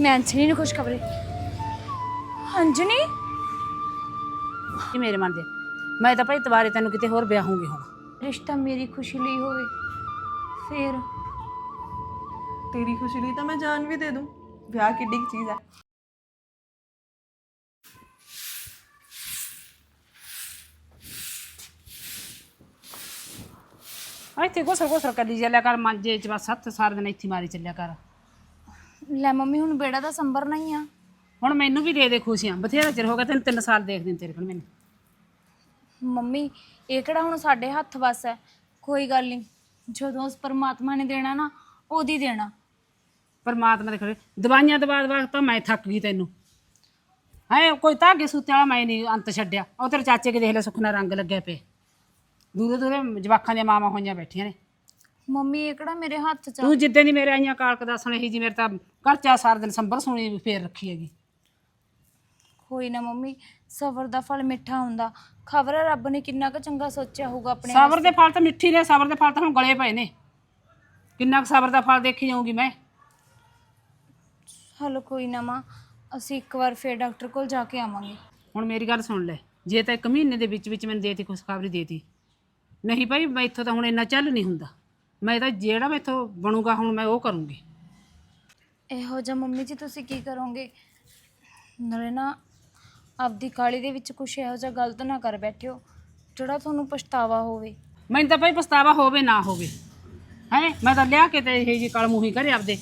ਮੈਂ ਅੰਜਨੀ ਨੂੰ ਖੁਸ਼ਖਬਰੀ। ਅੰਜਨੀ? ਇਹ ਮੇਰੇ ਮਨ ਦੇ। ਮੈਂ ਤਾਂ ਭਾਈ ਦੁਬਾਰੇ ਤੈਨੂੰ ਕਿਤੇ ਹੋਰ ਵਿਆਹੂੰਗੀ ਹੁਣ। ਰਿਸ਼ਤਾ ਮੇਰੀ ਖੁਸ਼ੀ ਲਈ ਹੋਵੇ ਫੇਰ। ਤੇਰੀ ਖੁਸ਼ੀ ਲਈ ਤਾਂ ਮੈਂ ਜਾਨ ਵੀ ਦੇ ਦੂੰ। ਵਿਆਹ ਕਿੱਡੀ ਕੁ ਚੀਜ਼ ਹੈ ਇੱਥੇ ਗੋਸਰ ਗੋਸਰ ਕਰੀ ਚੱਲਿਆ ਕਰ ਮਾਂਜੇ ਚ ਬਸ ਹੱਥ ਸਾਰਾ ਦਿਨ ਇੱਥੇ ਮਾਰੀ ਚੱਲਿਆ ਕਰ। ਲੈ ਮੰਮੀ ਹੁਣ ਬੇੜਾ ਤਾਂ ਸੰਭਰ ਨਹੀਂ ਆ। ਹੁਣ ਮੈਨੂੰ ਵੀ ਦੇ ਦੇ ਖੁਸ਼ੀਆਂ। ਬਥੇਰਾ ਚਿਰ ਹੋ ਗਿਆ ਤੈਨੂੰ ਤਿੰਨ ਸਾਲ ਦੇਖਦੇ ਨੂੰ ਤੇਰੇ ਕੋਲ ਮੈਨੂੰ। ਮੰਮੀ ਇਹ ਕਿਹੜਾ ਹੁਣ ਸਾਡੇ ਹੱਥ ਵਸ ਹੈ? ਕੋਈ ਗੱਲ ਨਹੀਂ ਜਦੋਂ ਉਸ ਪਰਮਾਤਮਾ ਨੇ ਦੇਣਾ ਨਾ ਉਹਦੀ ਦੇਣਾ। ਪਰਮਾਤਮਾ ਦੇ ਖੜੇ ਦਵਾਈਆਂ ਦਵਾ ਦਵਾ ਤਾਂ ਮੈਂ ਥੱਕ ਗਈ ਤੈਨੂੰ। ਹੈ ਕੋਈ ਧਾਗੇ ਸੁੱਤੇ ਵਾਲਾ ਮੈਂ ਨਹੀਂ ਅੰਤ ਛੱਡਿਆ। ਉਹ ਤੇਰੇ ਚਾਚੇ ਕੇ ਦੇਖ ਲੈ ਸੁਖਨਾ ਰੰਗ ਲੱਗਿਆ ਪਏ ਦੂਰੇ ਦੂਰੇ ਜਵਾਖਾਂ ਦੀਆਂ ਮਾਵਾਂ ਹੋਈਆਂ ਬੈਠੀਆਂ ਨੇ। ਮੰਮੀ ਇਹ ਕਿਹੜਾ ਮੇਰੇ ਹੱਥ 'ਚ ਆ? ਤੂੰ ਜਿੱਦਾਂ ਦੀ ਮੇਰੇ ਆਈਆਂ ਕਾਲਕ ਦੱਸਣ ਇਹੀ ਜੀ ਮੇਰੇ ਤਾਂ ਘਰ ਚਾ ਸਾਰਾ ਦਿਨ ਸੰਭਰ ਸੁਣੀ ਫੇਰ ਰੱਖੀ ਹੈਗੀ। ਕੋਈ ਨਾ ਮੰਮੀ ਸਬਰ ਦਾ ਫਲ ਮਿੱਠਾ ਹੁੰਦਾ। ਖਬਰ ਹੈ ਰੱਬ ਨੇ ਕਿੰਨਾ ਕੁ ਚੰਗਾ ਸੋਚਿਆ ਹੋਊਗਾ ਆਪਣੇ ਸਬਰ ਦੇ ਫਲ ਤਾਂ ਮਿੱਠੀ ਨੇ ਸਬਰ ਦੇ ਫਲ ਤਾਂ ਹੁਣ ਗਲੇ ਪਏ ਨੇ। ਕਿੰਨਾ ਕੁ ਸਬਰ ਦਾ ਫਲ ਦੇਖੀ ਜਾਊਂਗੀ ਮੈਂ। ਹਲੋ ਕੋਈ ਨਾ ਮਾਂ ਅਸੀਂ ਇੱਕ ਵਾਰ ਫੇਰ ਡਾਕਟਰ ਕੋਲ ਜਾ ਕੇ ਆਵਾਂਗੇ। ਹੁਣ ਮੇਰੀ ਗੱਲ ਸੁਣ ਲੈ ਜੇ ਤਾਂ ਇੱਕ ਮਹੀਨੇ ਦੇ ਵਿੱਚ ਵਿੱਚ ਮੈਨੂੰ ਦੇਤੀ ਖੁਸ਼ਖਬਰੀ ਦੇਤੀ। ਨਹੀਂ ਭਾਈ ਮੈਥੋਂ ਤਾਂ ਹੁਣ ਇੰਨਾ ਚੱਲ ਨਹੀਂ ਹੁੰਦਾ। ਮੈਂ ਤਾਂ ਜਿਹੜਾ ਮੈਥੋਂ ਬਣੂਗਾ ਹੁਣ ਮੈਂ ਉਹ ਕਰੂੰਗੀ। ਇਹੋ ਜਿਹਾ ਮੰਮੀ ਜੀ ਤੁਸੀਂ ਕੀ ਕਰੋਗੇ? ਨਾਲੇ ਨਾ ਆਪਦੀ ਕਾਲੀ ਦੇ ਵਿੱਚ ਕੁਛ ਇਹੋ ਜਿਹਾ ਗਲਤ ਨਾ ਕਰ ਬੈਠਿਓ ਜਿਹੜਾ ਤੁਹਾਨੂੰ ਪਛਤਾਵਾ ਹੋਵੇ। ਮੈਨੂੰ ਤਾਂ ਭਾਈ ਪਛਤਾਵਾ ਹੋਵੇ ਨਾ ਹੋਵੇ। ਹੈ? ਮੈਂ ਤਾਂ ਲਿਆ ਕੇ ਤੇ ਇਹ ਜੀ ਕਲ ਮੂੰਹੀ ਕਰੇ ਆਪਦੇ।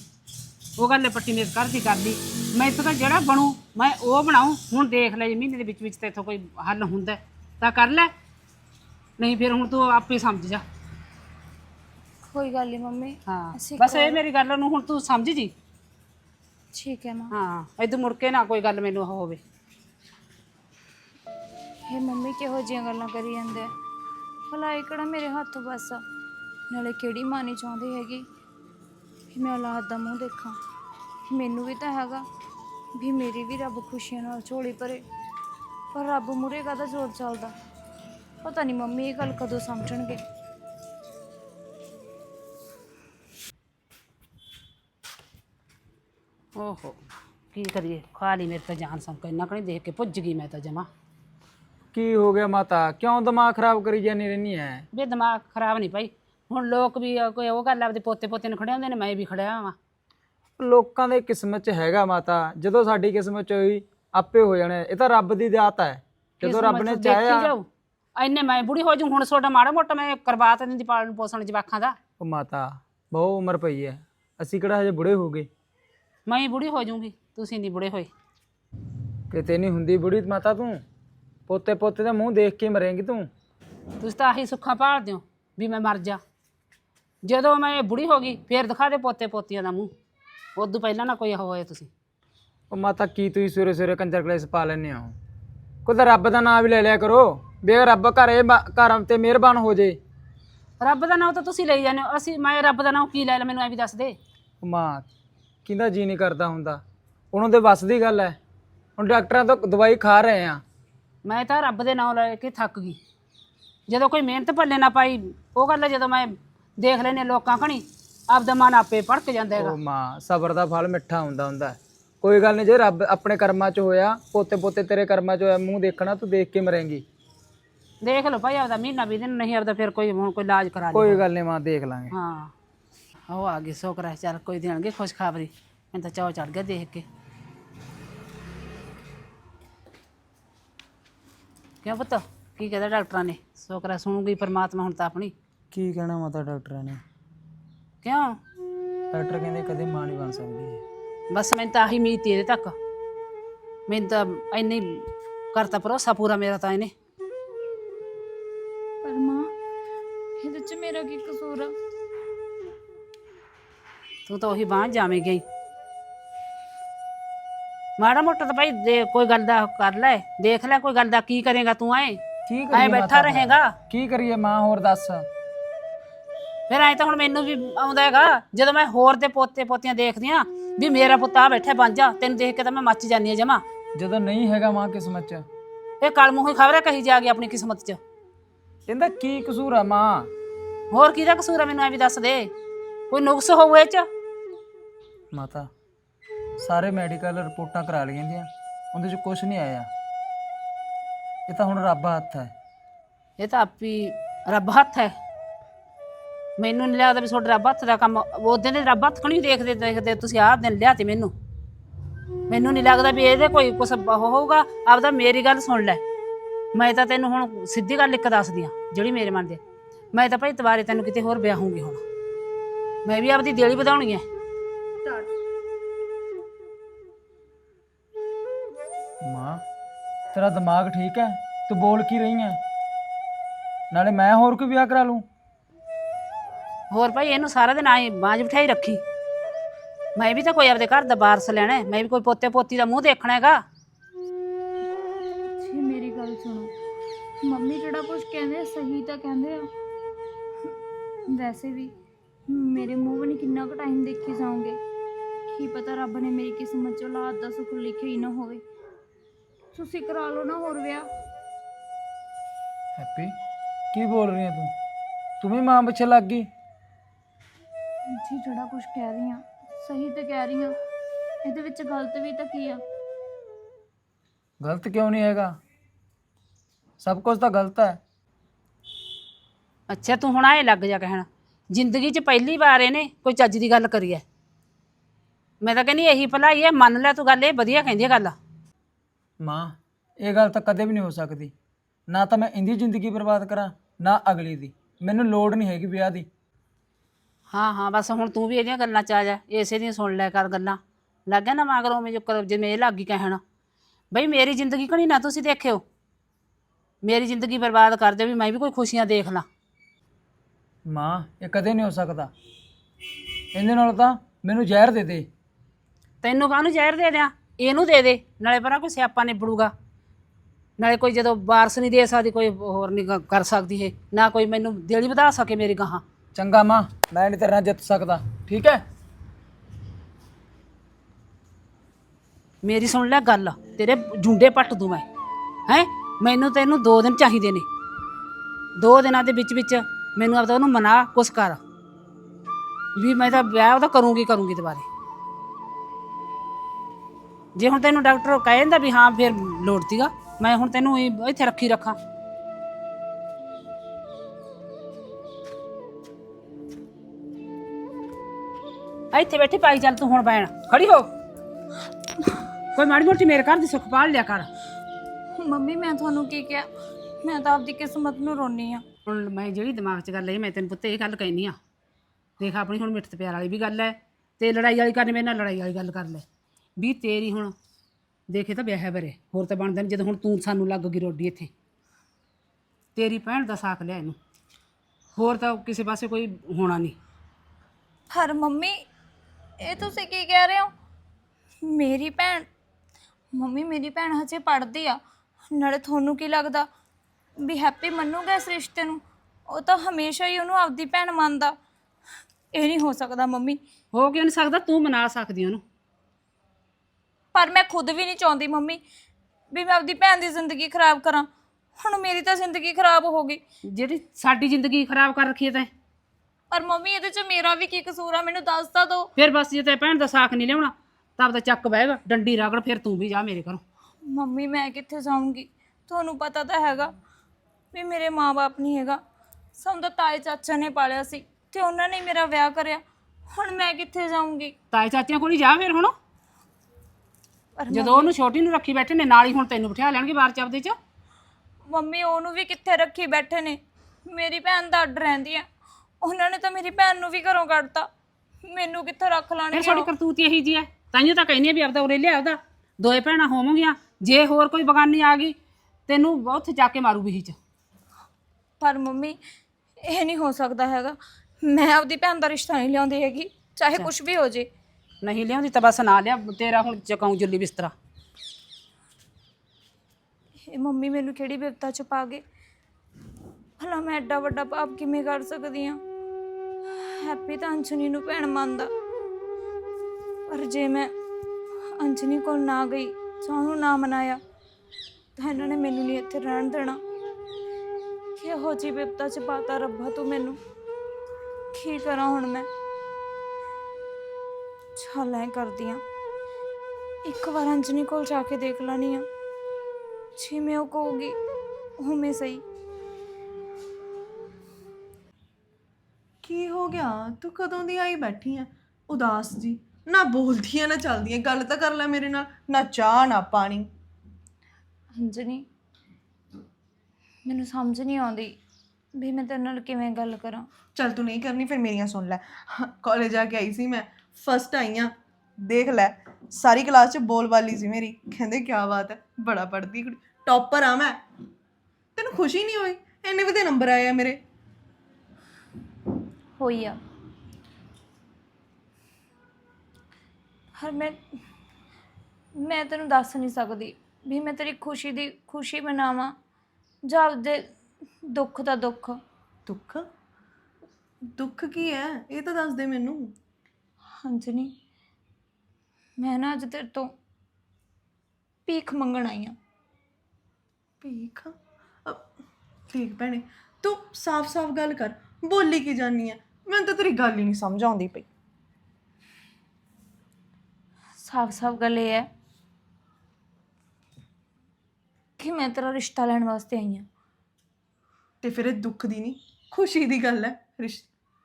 ਉਹ ਗੱਲ ਪੱਟੀ ਮੇਰੇ ਕਰਦੀ ਕਰਦੀ। ਮੈਂ ਤਾਂ ਜਿਹੜਾ ਬਣੂ ਮੈਂ ਉਹ ਬਣਾਉ। ਹੁਣ ਦੇਖ ਲੈ ਜੇ ਮਹੀਨੇ ਦੇ ਵਿੱਚ ਵਿੱਚ ਤੇ ਇੱਥੋਂ ਕੋਈ ਹੱਲ ਹੁੰਦਾ। ਹੈ ਤਾਂ ਕਰ ਲੈ। ਨਹੀਂ ਫਿਰ ਹੁਣ ਤੂੰ ਆਪੇ ਸਮਝ ਜਾ। ਕੋਈ ਗੱਲ ਨਹੀਂ ਮੰਮੀ ਹਾਂ ਅਸੀਂ ਬਸ ਇਹ ਮੇਰੀ ਗੱਲ ਨੂੰ ਹੁਣ ਤੂੰ ਸਮਝ ਜੀ। ਠੀਕ ਹੈ ਮਾਂ। ਹਾਂ ਇਦੋਂ ਮੁੜ ਕੇ ਨਾ ਕੋਈ ਗੱਲ ਮੈਨੂੰ ਉਹ ਹੋਵੇ। ਇਹ ਮੰਮੀ ਕਿਹੋ ਜਿਹੀਆਂ ਗੱਲਾਂ ਕਰੀ ਜਾਂਦੇ ਆ? ਭਲਾ ਇਹ ਕਿਹੜਾ ਮੇਰੇ ਹੱਥ ਬਸ ਆ। ਨਾਲੇ ਕਿਹੜੀ ਮਾਂ ਨਹੀਂ ਚਾਹੁੰਦੀ ਹੈਗੀ ਕਿ ਮੈਂ ਔਲਾਦ ਦਾ ਮੂੰਹ ਦੇਖਾਂ। ਮੈਨੂੰ ਵੀ ਤਾਂ ਹੈਗਾ ਵੀ ਮੇਰੀ ਵੀ ਰੱਬ ਖੁਸ਼ੀਆਂ ਨਾਲ ਝੋਲੀ ਭਰੇ। ਪਰ ਰੱਬ ਮੁਰੇ ਕਾਹਦਾ ਜ਼ੋਰ ਚੱਲਦਾ? ਪਤਾ ਨਹੀਂ ਮੰਮੀ ਇਹ ਗੱਲ ਕਦੋਂ ਸਮਝਣਗੇ। ਓਹੋ ਕੀ ਕਰੀਏ? ਖਾ ਲਈ ਮੇਰੇ ਤਾਂ ਜਾਨ ਸੰਕ ਇੰਨਾ ਕਣੀ ਦੇਖ ਕੇ ਭੁੱਜ ਗਈ ਮੈਂ ਤਾਂ ਜਮਾ। ਕੀ ਹੋ ਗਿਆ ਮਾਤਾ? ਕਿਉਂ ਦਿਮਾਗ ਖਰਾਬ ਕਰੀ ਜਾਨੀ ਰਹਿਨੀ ਐ? ਵੀ ਦਿਮਾਗ ਖਰਾਬ ਨਹੀਂ ਭਾਈ। ਹੁਣ ਲੋਕ ਵੀ ਕੋਈ ਉਹ ਗੱਲ ਆਪਦੇ ਪੋਤੇ ਪੋਤੇ ਨੂੰ ਖੜੇ ਹੁੰਦੇ ਨੇ ਮੈਂ ਵੀ ਖੜਿਆ ਵਾਂ। ਲੋਕਾਂ ਦੇ ਕਿਸਮਤ 'ਚ ਹੈਗਾ ਮਾਤਾ। ਜਦੋਂ ਸਾਡੀ ਕਿਸਮਤ 'ਚ ਹੋਈ ਆਪੇ ਹੋ ਜਾਣਾ। ਇਹ ਤਾਂ ਰੱਬ ਦੀ ਦਾਤ ਹੈ ਜਦੋਂ ਰੱਬ ਨੇ ਚਾਹਿਆ ਐਨੇ ਮੈਂ ਬੁੜੀ ਹੋ ਜੂ ਹੁਣ ਛੋਟਾ ਮਾੜਾ ਮੋਟਾ ਮੈਂ ਕਰਵਾ ਤਾਂ ਦਿੰਦੀ ਪਾਲਣ ਪੋਸਣ ਜਵਾਖਾਂ ਦਾ। ਉਹ ਮਾਤਾ ਬਹੁਤ ਉਮਰ ਪਈ ਐ। ਅਸੀਂ ਕਿਹੜਾ ਹਜੇ ਬੁੜੇ ਹੋ ਗਏ? ਮੈਂ ਹੀ ਬੁੜੀ ਹੋ ਜਾਊਂਗੀ ਤੁਸੀਂ ਨਹੀਂ ਬੁੜੇ ਹੋਏ। ਕਿਤੇ ਨਹੀਂ ਹੁੰਦੀ ਬੁੜੀ ਮਾਤਾ ਤੂੰ? ਪੋਤੇ ਪੋਤੇ ਦਾ ਮੂੰਹ ਦੇਖ ਕੇ ਮਰੇਂਗੀ ਤੂੰ। ਤੁਸੀਂ ਤਾਂ ਆਹੀ ਸੁੱਖਾਂ ਭਾਲਦੇ ਹੋ ਵੀ ਮੈਂ ਮਰ ਜਾ। ਜਦੋਂ ਮੈਂ ਬੁੜੀ ਹੋ ਗਈ ਫੇਰ ਦਿਖਾ ਦੇ ਪੋਤੇ ਪੋਤੀਆਂ ਦਾ ਮੂੰਹ। ਉਦੋਂ ਪਹਿਲਾਂ ਨਾ ਕੋਈ ਹੋਏ ਤੁਸੀਂ। ਉਹ ਮਾਤਾ ਕੀ ਤੁਸੀਂ ਸਵੇਰੇ ਸਵੇਰੇ ਕੰਜਰ ਕਲੇਸ ਪਾ ਲੈਨੇ ਹੋ? ਤਾਂ ਰੱਬ ਦਾ ਨਾਮ ਵੀ ਲੈ ਲਿਆ ਕਰੋ। ਵੀ ਅਗਰ ਰੱਬ ਘਰੇ ਬ- ਘਰ ਤੇ ਮਿਹਰਬਾਨ ਹੋ ਜੇ। ਰੱਬ ਦਾ ਨਾਮ ਤਾਂ ਤੁਸੀਂ ਲਈ ਜਾਂਦੇ ਹੋ। ਅਸੀਂ ਮੈਂ ਰੱਬ ਦਾ ਨਾਮ ਕੀ ਲੈ ਲਾ ਮੈਨੂੰ ਐ ਵੀ ਦੱਸ ਦੇ। ਮਾਂ ਕਿੰਦਾ ਜੀ ਨਹੀਂ ਕਰਦਾ ਹੁੰਦਾ। ਉਹਨਾਂ ਦੇ ਵੱਸ ਦੀ ਗੱਲ ਹੈ। ਹੁਣ ਡਾਕਟਰਾਂ ਤੋਂ ਦਵਾਈ ਖਾ ਰਹੇ ਆ ਮੈਂ ਤਾਂ ਰੱਬ ਦੇ ਨਾਮ ਲੈ ਕੇ ਥੱਕ ਗਈ। ਜਦੋਂ ਕੋਈ ਮਿਹਨਤ ਪੱਲੇ ਨਾ ਪਾਈ ਉਹ ਗੱਲ ਹੈ ਜਦੋਂ ਮੈਂ ਦੇਖ ਲੈਨੇ ਲੋਕਾਂ ਕਣੀ ਆਪਦਾ ਮਨ ਆਪੇ ਭੜਕ ਜਾਂਦਾ ਹੈਗਾ। ਉਹ ਮਾਂ ਸਬਰ ਦਾ ਫਲ ਮਿੱਠਾ ਹੁੰਦਾ ਹੁੰਦਾ ਹੈ। ਕੋਈ ਗੱਲ ਨਹੀਂ ਜੇ ਰੱਬ ਆਪਣੇ ਕਰਮਾਂ 'ਚ ਹੋਇਆ ਪੋਤੇ ਪੋਤੇ ਤੇਰੇ ਕਰਮਾਂ 'ਚ ਹੋਇਆ ਮੂੰਹ ਦੇਖਣਾ ਤੂੰ ਦੇਖ ਕੇ ਮਰੇਂਗੀ। ਦੇਖ ਲਓ ਭਾਈ ਆਪਦਾ ਮਹੀਨਾ ਵੀ ਦਿਨ ਨਹੀਂ ਆਪਦਾ ਫਿਰ ਕੋਈ ਹੁਣ ਕੋਈ ਇਲਾਜ ਕਰਾ ਲਈ ਕੋਈ ਗੱਲ ਨਹੀਂ ਮਾਂ ਦੇਖ ਲਾਂਗੇ। ਹਾਂ। ਉਹ ਆ ਗਈ ਸੋਕਰਾ ਚੱਲ ਕੋਈ ਦੇਣਗੇ ਖੁਸ਼ਖਬਰੀ। ਮੈਨੂੰ ਤਾਂ ਚਾਅ ਚੜ ਗਿਆ ਦੇਖ ਕੇ। ਕਿਉਂ ਪੁੱਤ? ਕੀ ਕਹਿੰਦਾ ਡਾਕਟਰਾਂ ਨੇ? ਸੋਕਰਾ ਸੁਣੂਗੀ ਪਰਮਾਤਮਾ ਹੁਣ ਤਾਂ ਆਪਣੀ। ਕੀ ਕਹਿਣਾ ਮਾਤਾ ਡਾਕਟਰਾਂ ਨੇ? ਕਿਉਂ? ਡਾਕਟਰ ਕਹਿੰਦੇ ਕਦੇ ਮਾਂ ਨਹੀਂ ਬਣ ਸਕਦੀ ਬਸ ਮੈਨੂੰ ਤਾਂ ਆਹੀ ਉਮੀਦ ਤੀ ਇਹਦੇ ਤੱਕ। ਮੈਨੂੰ ਤਾਂ ਇੰਨੀ ਕਰਤਾ ਭਰੋਸਾ ਪੂਰਾ ਮੇਰਾ ਤਾਂ ਇਹਨੇ। ਪਰ ਮਾਂ ਇਹਦੇ 'ਚ ਮੇਰਾ ਕੀ ਕਸੂਰ ਆ? ਤੂੰ ਤਾਂ ਉਹੀ ਬਾਂਹ ਜਾਵੇਂ ਗਈ। ਮਾੜਾ ਮੋਟਾ ਤਾਂ ਭਾਈ ਦੇ ਕੋਈ ਗੱਲ ਦਾ ਕਰ ਲੈ ਦੇਖ ਲੈ ਕੋਈ ਗੱਲ ਦਾ ਕੀ ਕਰੇਗਾ ਤੂੰ ਐ। ਕੀ ਐ ਕਰੀਏ ਬੈਠਾ ਮਾਤਾ? ਰਹੇਗਾ। ਕੀ ਕਰੀਏ ਮਾਂ ਹੋਰ ਦੱਸ। ਫਿਰ ਐ ਤਾਂ ਹੁਣ ਮੈਨੂੰ ਵੀ ਆਉਂਦਾ ਹੈਗਾ ਜਦੋਂ ਮੈਂ ਹੋਰ ਦੇ ਪੋਤੇ ਪੋਤੀਆਂ ਦੇਖਦੀ ਆ ਵੀ ਮੇਰਾ ਪੁੱਤ ਆ ਬੈਠਾ ਬਾਂਝਾ ਤੈਨੂੰ ਦੇਖ ਕੇ ਤਾਂ ਮੈਂ ਮੱਚ ਜਾਂਦੀ ਆ ਜਮਾ। ਜਦੋਂ ਨਹੀਂ ਹੈਗਾ ਮਾਂ ਕਿਸਮਤ 'ਚ। ਇਹ ਕਲ ਮੂੰਹੀ ਖਬਰ ਕਹੀ ਜਾ ਗਈ ਆਪਣੀ ਕਿਸਮਤ 'ਚ। ਕਹਿੰਦਾ ਕੀ ਕਸੂਰ ਆ ਮਾਂ? ਹੋਰ ਕਿਹਦਾ ਕਸੂਰ ਆ ਮੈਨੂੰ ਐ ਵੀ ਦੱਸ ਦੇ। ਕੋਈ ਨੁਕਸ ਹੋਊ ਇਹ 'ਚ? ਮਾਤਾ, ਸਾਰੇ ਮੈਡੀਕਲ ਰਿਪੋਰਟਾਂ ਕਰਾ ਲਈਆਂ ਦੀਆਂ ਉਹਦੇ 'ਚ ਕੁਝ ਨਹੀਂ ਆਇਆ। ਇਹ ਤਾਂ ਹੁਣ ਰੱਬ ਹੱਥ ਹੈ। ਇਹ ਤਾਂ ਆਪੀ ਰੱਬ ਹੱਥ ਹੈ। ਮੈਨੂੰ ਨਹੀਂ ਲੱਗਦਾ ਵੀ ਤੁਹਾਡਾ ਰੱਬ ਹੱਥ ਦਾ ਕੰਮ, ਉਹਦੇ ਨੇ ਰੱਬ ਹੱਥ ਕਣੀ ਦੇਖਦੇ ਦੇਖਦੇ ਤੁਸੀਂ ਆਹ ਦਿਨ ਲਿਆ ਤੇ ਮੈਨੂੰ। ਮੈਨੂੰ ਨਹੀਂ ਲੱਗਦਾ ਵੀ ਇਹਦੇ ਕੋਈ ਕੁਛ ਹੋਊਗਾ, ਆਪਦਾ ਮੇਰੀ ਗੱਲ ਸੁਣ ਲੈ। ਮੈਂ ਤਾਂ ਤੈਨੂੰ ਹੁਣ ਸਿੱਧੀ ਗੱਲ ਇੱਕ ਦੱਸਦੀ ਆ ਜਿਹੜੀ ਮੇਰੇ ਮਨ ਦੇ ਮੈਂ ਤਾਂ ਭਾਈ ਦੁਬਾਰੇ ਤੈਨੂੰ ਕਿਤੇ ਹੋਰ ਵਿਆਹੂੰਗੀ ਹੁਣ। ਮੈਂ ਵੀ ਆਪਦੀ ਦੇਲੀ ਵਧਾਉਣੀ ਹੈ। ਮਾਂ ਤੇਰਾ ਦਿਮਾਗ ਠੀਕ ਹੈ? ਤੂੰ ਬੋਲ ਕੀ ਰਹੀ ਹੈ? ਨਾਲੇ ਮੈਂ ਹੋਰ ਕੋਈ ਵਿਆਹ ਕਰਾ ਲੂੰ? ਹੋਰ ਭਾਈ ਇਹਨੂੰ ਸਾਰਾ ਦਿਨ ਆਏ ਬਾਂਝ ਬਿਠਾਈ ਰੱਖੀ। ਮੈਂ ਵੀ ਤਾਂ ਕੋਈ ਆਪਦੇ ਘਰ ਦਾ ਵਾਰਸ ਲੈਣਾ ਹੈ। ਮੈਂ ਵੀ ਕੋਈ ਪੋਤੇ ਪੋਤੀ ਦਾ ਮੂੰਹ ਦੇਖਣਾ ਹੈਗਾ। ਜੀ ਮੇਰੀ ਗੱਲ ਸੁਣੋ। ਮੰਮੀ ਜਿਹੜਾ ਕੁਝ ਕਹਿੰਦੇ ਆ, ਸਹੀ ਤਾਂ ਕਹਿੰਦੇ ਆ। ਵੈਸੇ ਵੀ ਮੇਰੇ ਮੂੰਹ ਬਣੀ ਕਿੰਨਾ ਕੁ ਟਾਈਮ ਦੇਖੀ ਜਾਓਗੇ। ਕੀ ਪਤਾ ਰੱਬ ਨੇ ਮੇਰੀ ਕਿਸਮਤ 'ਚ ਔਲਾਦ ਦਾ ਸੁੱਖ ਲਿਖਿਆ ਹੀ ਨਾ ਹੋਵੇ। ਤੁਸੀਂ ਕਰਾ ਲਓ ਨਾ ਹੋਰ ਵਿਆਹ। ਹੈਪੀ ਕੀ ਬੋਲ ਰਹੀ ਹੈ ਤੂੰ? ਤੂੰ ਵੀ ਮਾਂ ਪਿੱਛੇ ਲੱਗ ਗਈ? ਜੀ ਜਿਹੜਾ ਕੁਝ ਕਹਿ ਰਹੀ ਆ ਸਹੀ ਤਾਂ ਕਹਿ ਰਹੀ ਆ। ਇਹਦੇ ਵਿੱਚ ਗਲਤ ਵੀ ਤਾਂ ਕੀ ਆ? ਗਲਤ ਕਿਉਂ ਨਹੀਂ ਹੈਗਾ? ਸਭ ਕੁਝ ਤਾਂ ਗਲਤ ਹੈ। ਅੱਛਾ ਤੂੰ ਹੁਣ ਆਏ ਲੱਗ ਜਾ ਕਹਿਣ। ਜ਼ਿੰਦਗੀ 'ਚ ਪਹਿਲੀ ਵਾਰ ਇਹਨੇ ਕੋਈ ਚੱਜ ਦੀ ਗੱਲ ਕਰੀ ਹੈ। ਮੈਂ ਤਾਂ ਕਹਿੰਦੀ ਇਹੀ ਭਲਾਈ ਹੈ ਮੰਨ ਲੈ ਤੂੰ ਗੱਲ ਇਹ ਵਧੀਆ ਕਹਿੰਦੀ ਹੈ ਗੱਲ। ਮਾਂ ਇਹ ਗੱਲ ਤਾਂ ਕਦੇ ਵੀ ਨਹੀਂ ਹੋ ਸਕਦੀ। ਨਾ ਤਾਂ ਮੈਂ ਇਹਦੀ ਜ਼ਿੰਦਗੀ ਬਰਬਾਦ ਕਰਾਂ ਨਾ ਅਗਲੀ ਦੀ। ਮੈਨੂੰ ਲੋੜ ਨਹੀਂ ਹੈਗੀ ਵਿਆਹ ਦੀ। ਹਾਂ ਹਾਂ ਬਸ ਹੁਣ ਤੂੰ ਵੀ ਇਹਦੀਆਂ ਗੱਲਾਂ 'ਚ ਆ ਜਾ ਇਸੇ ਦੀਆਂ ਸੁਣ ਲੈ ਕਰ ਗੱਲਾਂ। ਲੱਗ ਗਿਆ ਨਾ ਮਗਰੋਂ ਮੈਂ ਜੋ ਕਰ ਜਿਵੇਂ ਇਹ ਲੱਗ ਗਈ ਕਹਿਣ। ਬਈ ਮੇਰੀ ਜ਼ਿੰਦਗੀ ਕਣੀ ਨਾ ਤੁਸੀਂ ਦੇਖਿਓ। ਮੇਰੀ ਜ਼ਿੰਦਗੀ ਬਰਬਾਦ ਕਰ ਦਿਓ ਵੀ ਮੈਂ ਵੀ ਕੋਈ ਖੁਸ਼ੀਆਂ ਦੇਖ ਲਾਂ। ਮਾਂ ਇਹ ਕਦੇ ਨਹੀਂ ਹੋ ਸਕਦਾ। ਇਹਦੇ ਨਾਲ ਤਾਂ ਮੈਨੂੰ ਜ਼ਹਿਰ ਦੇ ਦੇ। ਤੈਨੂੰ ਕਾਹਨੂੰ ਜ਼ਹਿਰ ਦੇ ਦਿਆਂ? ਇਹਨੂੰ ਦੇ ਦੇ ਨਾਲੇ ਪਰਾਂ ਕੋਈ ਸਿਆਪਾ ਨਿਬੜੂਗਾ। ਨਾਲੇ ਕੋਈ ਜਦੋਂ ਵਾਰਸ ਨਹੀਂ ਦੇ ਸਕਦੀ ਕੋਈ ਹੋਰ ਨਹੀਂ ਕਰ ਸਕਦੀ ਇਹ। ਨਾ ਕੋਈ ਮੈਨੂੰ ਦੇਲੀ ਵਧਾ ਸਕੇ ਮੇਰੀ ਗਾਹਾਂ। ਚੰਗਾ ਮਾਂ ਮੈਂ ਨਹੀਂ ਤੇਰੇ ਨਾਲ ਜਿੱਤ ਸਕਦਾ। ਠੀਕ ਹੈ? ਮੇਰੀ ਸੁਣ ਲੈ ਗੱਲ ਤੇਰੇ ਜੁੰਡੇ ਪੱਟ ਦੂੰ ਮੈਂ। ਹੈ? ਮੈਨੂੰ ਤੈਨੂੰ ਦੋ ਦਿਨ ਚਾਹੀਦੇ ਨੇ। ਦੋ ਦਿਨਾਂ ਦੇ ਵਿੱਚ ਵਿੱਚ ਮੈਨੂੰ ਆਪਦਾ ਉਹਨੂੰ ਮਨਾ ਕੁਛ ਕਰ। ਵੀ ਮੈਂ ਤਾਂ ਵਿਆਹ ਉਹਦਾ ਕਰੂੰਗੀ ਕਰੂੰਗੀ ਦੁਬਾਰੇ। ਜੇ ਹੁਣ ਤੈਨੂੰ ਡਾਕਟਰ ਕਹਿੰਦਾ ਵੀ ਹਾਂ ਫਿਰ ਲੋੜ ਤੀਗਾ ਮੈਂ ਹੁਣ ਤੈਨੂੰ ਇੱਥੇ ਰੱਖੀ ਰੱਖਾਂ। ਇੱਥੇ ਬੈਠੀ ਪਾਈ ਚੱਲ ਤੂੰ ਹੁਣ ਬੈਣ। ਖੜੀ ਹੋ। ਕੋਈ ਮਾੜੀ ਮੋਟੀ ਮੇਰੇ ਘਰ ਦੀ ਸੁੱਖ ਪਾਲ ਲਿਆ ਕਰ। ਮੰਮੀ ਮੈਂ ਤੁਹਾਨੂੰ ਕੀ ਕਿਹਾ? ਮੈਂ ਤਾਂ ਆਪਦੀ ਕਿਸਮਤ ਨੂੰ ਰੋਨੀ ਆ ਹੁਣ ਮੈਂ ਜਿਹੜੀ ਦਿਮਾਗ 'ਚ ਗੱਲ ਆਈ ਮੈਂ ਤੈਨੂੰ ਪੁੱਤ ਇਹ ਗੱਲ ਕਹਿਨੀ ਆ। ਦੇਖ ਆਪਣੀ ਹੁਣ ਮਿੱਠ ਤੇ ਪਿਆਰ ਵਾਲੀ ਵੀ ਗੱਲ ਹੈ ਤੇ ਲੜਾਈ ਵਾਲੀ ਕਰਨੀ ਮੇਰੇ ਨਾਲ ਲੜਾਈ ਵਾਲੀ ਗੱਲ ਕਰ ਲੈ। ਵੀ ਤੇਰੀ ਹੁਣ ਦੇਖੇ ਤਾਂ ਵਿਆਹ ਬਰੇ ਹੋਰ ਤਾਂ ਬਣਦਾ ਨਹੀਂ ਜਦੋਂ ਹੁਣ ਤੂੰ ਸਾਨੂੰ ਲੱਗ ਗਈ ਰੋਡੀ ਇੱਥੇ। ਤੇਰੀ ਭੈਣ ਦਾ ਸਾਕ ਲਿਆ ਇਹਨੂੰ ਹੋਰ ਤਾਂ ਕਿਸੇ ਪਾਸੇ ਕੋਈ ਹੋਣਾ ਨਹੀਂ। ਪਰ ਮੰਮੀ ਇਹ ਤੁਸੀਂ ਕੀ ਕਹਿ ਰਹੇ ਹੋ? ਮੇਰੀ ਭੈਣ ਮੰਮੀ ਮੇਰੀ ਭੈਣ ਹਜੇ ਪੜ੍ਹਦੀ ਆ ਨਾਲੇ ਤੁਹਾਨੂੰ ਕੀ ਲੱਗਦਾ ਵੀ ਹੈਪੀ ਮੰਨੂਗਾ ਇਸ ਰਿਸ਼ਤੇ ਨੂੰ? ਉਹ ਤਾਂ ਹਮੇਸ਼ਾ ਹੀ ਉਹਨੂੰ ਆਪਦੀ ਭੈਣ ਮੰਨਦਾ। ਇਹ ਨਹੀਂ ਹੋ ਸਕਦਾ ਮੰਮੀ। ਹੋ ਕਿਉਂ ਨਹੀਂ ਸਕਦਾ? ਤੂੰ ਮਨਾ ਸਕਦੀ ਉਹਨੂੰ। ਪਰ ਮੈਂ ਖੁਦ ਵੀ ਨਹੀਂ ਚਾਹੁੰਦੀ ਮੰਮੀ ਵੀ ਮੈਂ ਆਪਦੀ ਭੈਣ ਦੀ ਜ਼ਿੰਦਗੀ ਖਰਾਬ ਕਰਾਂ। ਹੁਣ ਮੇਰੀ ਤਾਂ ਜ਼ਿੰਦਗੀ ਖਰਾਬ ਹੋ ਗਈ। ਜਿਹੜੀ ਸਾਡੀ ਜ਼ਿੰਦਗੀ ਖਰਾਬ ਕਰ ਰੱਖੀ ਹੈ ਤੈਂ। ਪਰ ਮੰਮੀ ਇਹਦੇ 'ਚ ਮੇਰਾ ਵੀ ਕੀ ਕਸੂਰ ਆ? ਮੈਨੂੰ ਦੱਸ ਤਾਂ ਦਿਓ। ਫਿਰ ਬਸ ਜੇ ਤੇ ਭੈਣ ਦਾ ਸਾਕ ਨਹੀਂ ਲਿਆਉਣਾ ਤਾਂ ਆਪਦਾ ਚੱਕ ਬਹਿਗਾ ਡੰਡੀ ਰਗੜ ਫਿਰ ਤੂੰ ਵੀ ਜਾ ਮੇਰੇ ਘਰੋਂ। ਮੰਮੀ ਮੈਂ ਕਿੱਥੇ ਜਾਊਂਗੀ? ਤੁਹਾਨੂੰ ਪਤਾ ਤਾਂ ਹੈਗਾ ਵੀ ਮੇਰੇ ਮਾਪੇ ਨਹੀਂ ਹੈਗਾ। ਸਾਨੂੰ ਤਾਂ ਤਾਏ ਚਾਚਾ ਨੇ ਪਾਲਿਆ ਸੀ ਤੇ ਉਹਨਾਂ ਨੇ ਮੇਰਾ ਵਿਆਹ ਕਰਿਆ। ਹੁਣ ਮੈਂ ਕਿੱਥੇ ਜਾਊਂਗੀ? ਤਾਏ ਚਾਚਿਆਂ ਕੋਲ ਹੀ ਜਾ ਫਿਰ ਹੁਣ। ਪਰ ਜਦੋਂ ਉਹਨੂੰ ਛੋਟੀ ਨੂੰ ਰੱਖੀ ਬੈਠੇ ਨੇ ਨਾਲ ਹੀ ਹੁਣ ਤੈਨੂੰ ਬਿਠਾ ਲੈਣਗੇ ਬਾਹਰ ਚੱਪਦੇ ਚ। ਮੰਮੀ ਉਹਨੂੰ ਵੀ ਕਿੱਥੇ ਰੱਖੀ ਬੈਠੇ ਨੇ? ਮੇਰੀ ਭੈਣ ਦਾ ਅੱਡ ਰਹਿੰਦੀ ਆ। ਉਹਨਾਂ ਨੇ ਤਾਂ ਮੇਰੀ ਭੈਣ ਨੂੰ ਵੀ ਘਰੋਂ ਕੱਢਤਾ। ਮੈਨੂੰ ਕਿੱਥੇ ਰੱਖ ਫਿਰ ਲਾਣਗੇ ਤੁਹਾਡੀ ਕਰਤੂਤ ਇਹੀ ਜੀ ਹੈ ਤਾਈਓ ਤਾਂ ਕਹਿੰਦੀ ਆ ਵੀ ਆਪਦਾ ਉਰੇ ਲਿਆ ਉਹਦਾ ਦੋਏ ਭੈਣਾਂ ਹੋਵਾਂਗੀਆਂ। ਜੇ ਹੋਰ ਕੋਈ ਬਗਾਨੀ ਆ ਗਈ ਤੈਨੂੰ ਉੱਥੇ ਜਾ ਕੇ ਮਾਰੂ ਬਹੀ ਚ। ਪਰ ਮੰਮੀ ਇਹ ਨਹੀਂ ਹੋ ਸਕਦਾ ਹੈਗਾ। ਮੈਂ ਆਪਦੀ ਭੈਣ ਦਾ ਰਿਸ਼ਤਾ ਨਹੀਂ ਲਿਆਉਂਦੀ ਹੈਗੀ। ਚਾਹੇ ਕੁਝ ਵੀ ਹੋ ਜੇ। ਨਹੀਂ ਲਿਆਉਂਦੀ ਤਾਂ ਬਸ ਨਾ ਲਿਆ, ਤੇਰਾ ਹੁਣ ਚਕਾਉਂ ਜੁੱਲੀ ਬਿਸਤਰਾ। ਇਹ ਮੰਮੀ ਮੈਨੂੰ ਕਿਹੜੀ ਬਿਪਤਾ ਚ ਪਾ ਗਏ? ਭਲਾ ਮੈਂ ਐਡਾ ਵੱਡਾ ਪਾਪ ਕਿਵੇਂ ਕਰ ਸਕਦੀ ਆ? ਹੈਪੀ ਤਾਂ ਅੰਜਨੀ ਨੂੰ ਭੈਣ ਮੰਨਦਾ। ਪਰ ਜੇ ਮੈਂ ਅੰਜਨੀ ਕੋਲ ਨਾ ਗਈ, ਜਾਂ ਉਹਨੂੰ ਨਾ ਮਨਾਇਆ, ਤਾਂ ਇਹਨਾਂ ਨੇ ਮੈਨੂੰ ਨਹੀਂ ਇੱਥੇ ਰਹਿਣ ਦੇਣਾ। ਕਿਹੋ ਜੀ ਬਿਪਤਾ ਚ ਪਾਤਾ ਰੱਬਾ ਤੂੰ ਮੈਨੂੰ? ਕੀ ਕਰਾਂ ਹੁਣ ਮੈਂ? ਚੱਲ ਐ ਕਰਦੀ ਆ। ਇੱਕ ਵਾਰ ਅੰਜਨੀ ਕੋਲ ਜਾ ਕੇ ਦੇਖ ਲੈਣੀ ਆ। ਜਿਵੇਂ ਉਹ ਕਹੂਗੀ ਉਵੇਂ ਸਹੀ। ਕੀ ਹੋ ਗਿਆ? ਤੂੰ ਕਦੋਂ ਦੀ ਆਈ ਬੈਠੀ ਆ? ਉਦਾਸ ਜੀ। ਨਾ ਬੋਲਦੀ ਆ ਨਾ ਚੱਲਦੀ ਆ ਗੱਲ ਤਾਂ ਕਰ ਲੈ ਮੇਰੇ ਨਾਲ। ਨਾ ਚਾਹ ਨਾ ਪਾਣੀ। ਅੰਜਨੀ ਮੈਨੂੰ ਸਮਝ ਨਹੀਂ ਆਉਂਦੀ ਵੀ ਮੈਂ ਤੇਰੇ ਨਾਲ ਕਿਵੇਂ ਗੱਲ ਕਰਾਂ। ਚੱਲ ਤੂੰ ਨਹੀਂ ਕਰਨੀ ਫਿਰ ਮੇਰੀਆਂ ਸੁਣ ਲੈ। ਕਾਲਜ ਆ ਕੇ ਆਈ ਸੀ ਮੈਂ। ਫਸਟ ਆਈ ਆ ਦੇਖ ਲੈ ਸਾਰੀ ਕਲਾਸ ਚ ਬੋਲ ਵਾਲੀ ਸੀ ਮੇਰੀ। ਕਹਿੰਦੇ ਕੀ ਬਾਤ ਹੈ ਬੜਾ ਪੜਦੀ ਕੁੜੀ। ਟੌਪਰ ਆ ਮੈਂ। ਤੈਨੂੰ ਖੁਸ਼ੀ ਨਹੀਂ ਹੋਈ? ਇੰਨੇ ਵਧੀਆ ਨੰਬਰ ਆਏ ਆ ਮੇਰੇ। ਹੋਈ ਆ। ਹਰ ਮੈਂ ਮੈਂ ਤੈਨੂੰ ਦੱਸ ਨਹੀਂ ਸਕਦੀ ਵੀ ਮੈਂ ਤੇਰੀ ਖੁਸ਼ੀ ਦੀ ਖੁਸ਼ੀ ਮਨਾਵਾਂ ਜਾਂ ਆਪਦੇ ਦੁੱਖ ਦਾ ਦੁੱਖ। ਦੁੱਖ? ਦੁੱਖ ਕੀ ਹੈ ਇਹ ਤਾਂ ਦੱਸ ਦੇ ਮੈਨੂੰ। ਅੰਜਨੀ ਮੈਂ ਨਾ ਅੱਜ ਤੇਰੇ ਤੋਂ ਭੀਖ ਮੰਗਣ ਆਈ ਆ। ਭੀਖ? ਅ, ਠੀਕ ਭੈਣੇ ਤੂੰ ਸਾਫ਼-ਸਾਫ਼ ਗੱਲ ਕਰ ਬੋਲੀ ਕੀ ਜਾਨੀ ਹੈ ਮੈਨੂੰ ਤਾਂ ਤੇਰੀ ਗੱਲ ਹੀ ਨਹੀਂ ਸਮਝ ਆਉਂਦੀ ਪਈ। ਸਾਫ਼-ਸਾਫ਼ ਗੱਲ ਇਹ ਹੈ ਕਿ ਮੈਂ ਤੇਰਾ ਰਿਸ਼ਤਾ ਲੈਣ ਵਾਸਤੇ ਆਈ ਆ। ਤੇ ਫਿਰ ਇਹ ਦੁੱਖ ਦੀ ਨਹੀਂ ਖੁਸ਼ੀ ਦੀ ਗੱਲ ਹੈ ਰਿਸ਼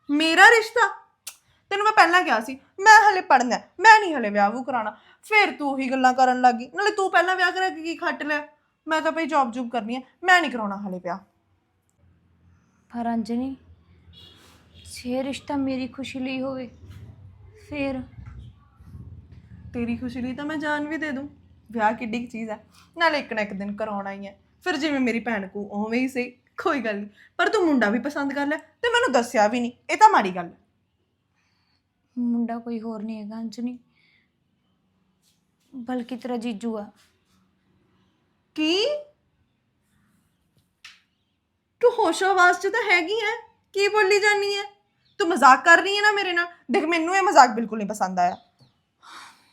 ਮੇਰਾ ਰਿਸ਼ਤਾ? ਤੈਨੂੰ ਮੈਂ ਪਹਿਲਾਂ ਕਿਹਾ ਸੀ ਮੈਂ ਹਲੇ ਪੜਨਾ ਮੈਂ ਨਹੀਂ ਹਲੇ ਵਿਆਹ ਵੂ ਕਰਾਉਣਾ। ਫਿਰ ਤੂੰ ਉਹੀ ਗੱਲਾਂ ਕਰਨ ਲੱਗੀ ਨਾਲੇ ਤੂੰ ਪਹਿਲਾਂ ਵਿਆਹ ਕਰਾ ਕੇ ਕੀ ਖੱਟ ਲਿਆ ਮੈਂ ਤਾਂ ਭਈ ਜੌਬ ਜੂਬ ਕਰਨੀ ਹੈ ਮੈਂ ਨਹੀਂ ਕਰਾਉਣਾ ਹਲੇ ਵਿਆਹ। ਪਰ ਅੰਜਨੀ ਜੇ ਰਿਸ਼ਤਾ ਮੇਰੀ ਖੁਸ਼ੀ ਲਈ ਹੋਵੇ ਫਿਰ? ਤੇਰੀ ਖੁਸ਼ੀ ਲਈ ਤਾਂ ਮੈਂ ਜਾਨ ਵੀ ਦੇ ਦੂੰ। ਵਿਆਹ ਕਿੱਡੀ ਕੁ ਚੀਜ਼ ਹੈ ਨਾਲੇ ਇੱਕ ਨਾ ਇੱਕ ਦਿਨ ਕਰਾਉਣਾ ਹੀ ਹੈ। ਫਿਰ ਜਿਵੇਂ ਮੇਰੀ ਭੈਣ ਕੋ ਉਵੇਂ ਹੀ ਸਹੀ ਕੋਈ ਗੱਲ ਨਹੀਂ ਪਰ ਤੂੰ ਮੁੰਡਾ ਵੀ ਪਸੰਦ ਕਰ ਲੈ ਤੇ ਮੈਨੂੰ ਦੱਸਿਆ ਵੀ ਨਹੀਂ ਇਹ ਤਾਂ ਮਾੜੀ ਗੱਲ ਹੈ। ਮੁੰਡਾ ਕੋਈ ਹੋਰ ਨਹੀਂ ਹੈਗਾ ਅੰਜਨੀ ਬਲਕਿ ਤੇਰਾ ਜੀਜੂ ਆ। ਕੀ? ਤੂੰ ਹੋਸ਼ੋ-ਹਵਾਸ ਚ ਤਾਂ ਹੈਗੀ ਹੈ ਕੀ ਬੋਲੀ ਜਾਨੀ ਹੈ ਤੂੰ ਮਜ਼ਾਕ ਕਰ ਰਹੀ ਹੈ ਨਾ ਮੇਰੇ ਨਾਲ? ਦੇਖ ਮੈਨੂੰ ਇਹ ਮਜ਼ਾਕ ਬਿਲਕੁਲ ਨਹੀਂ ਪਸੰਦ ਆਇਆ।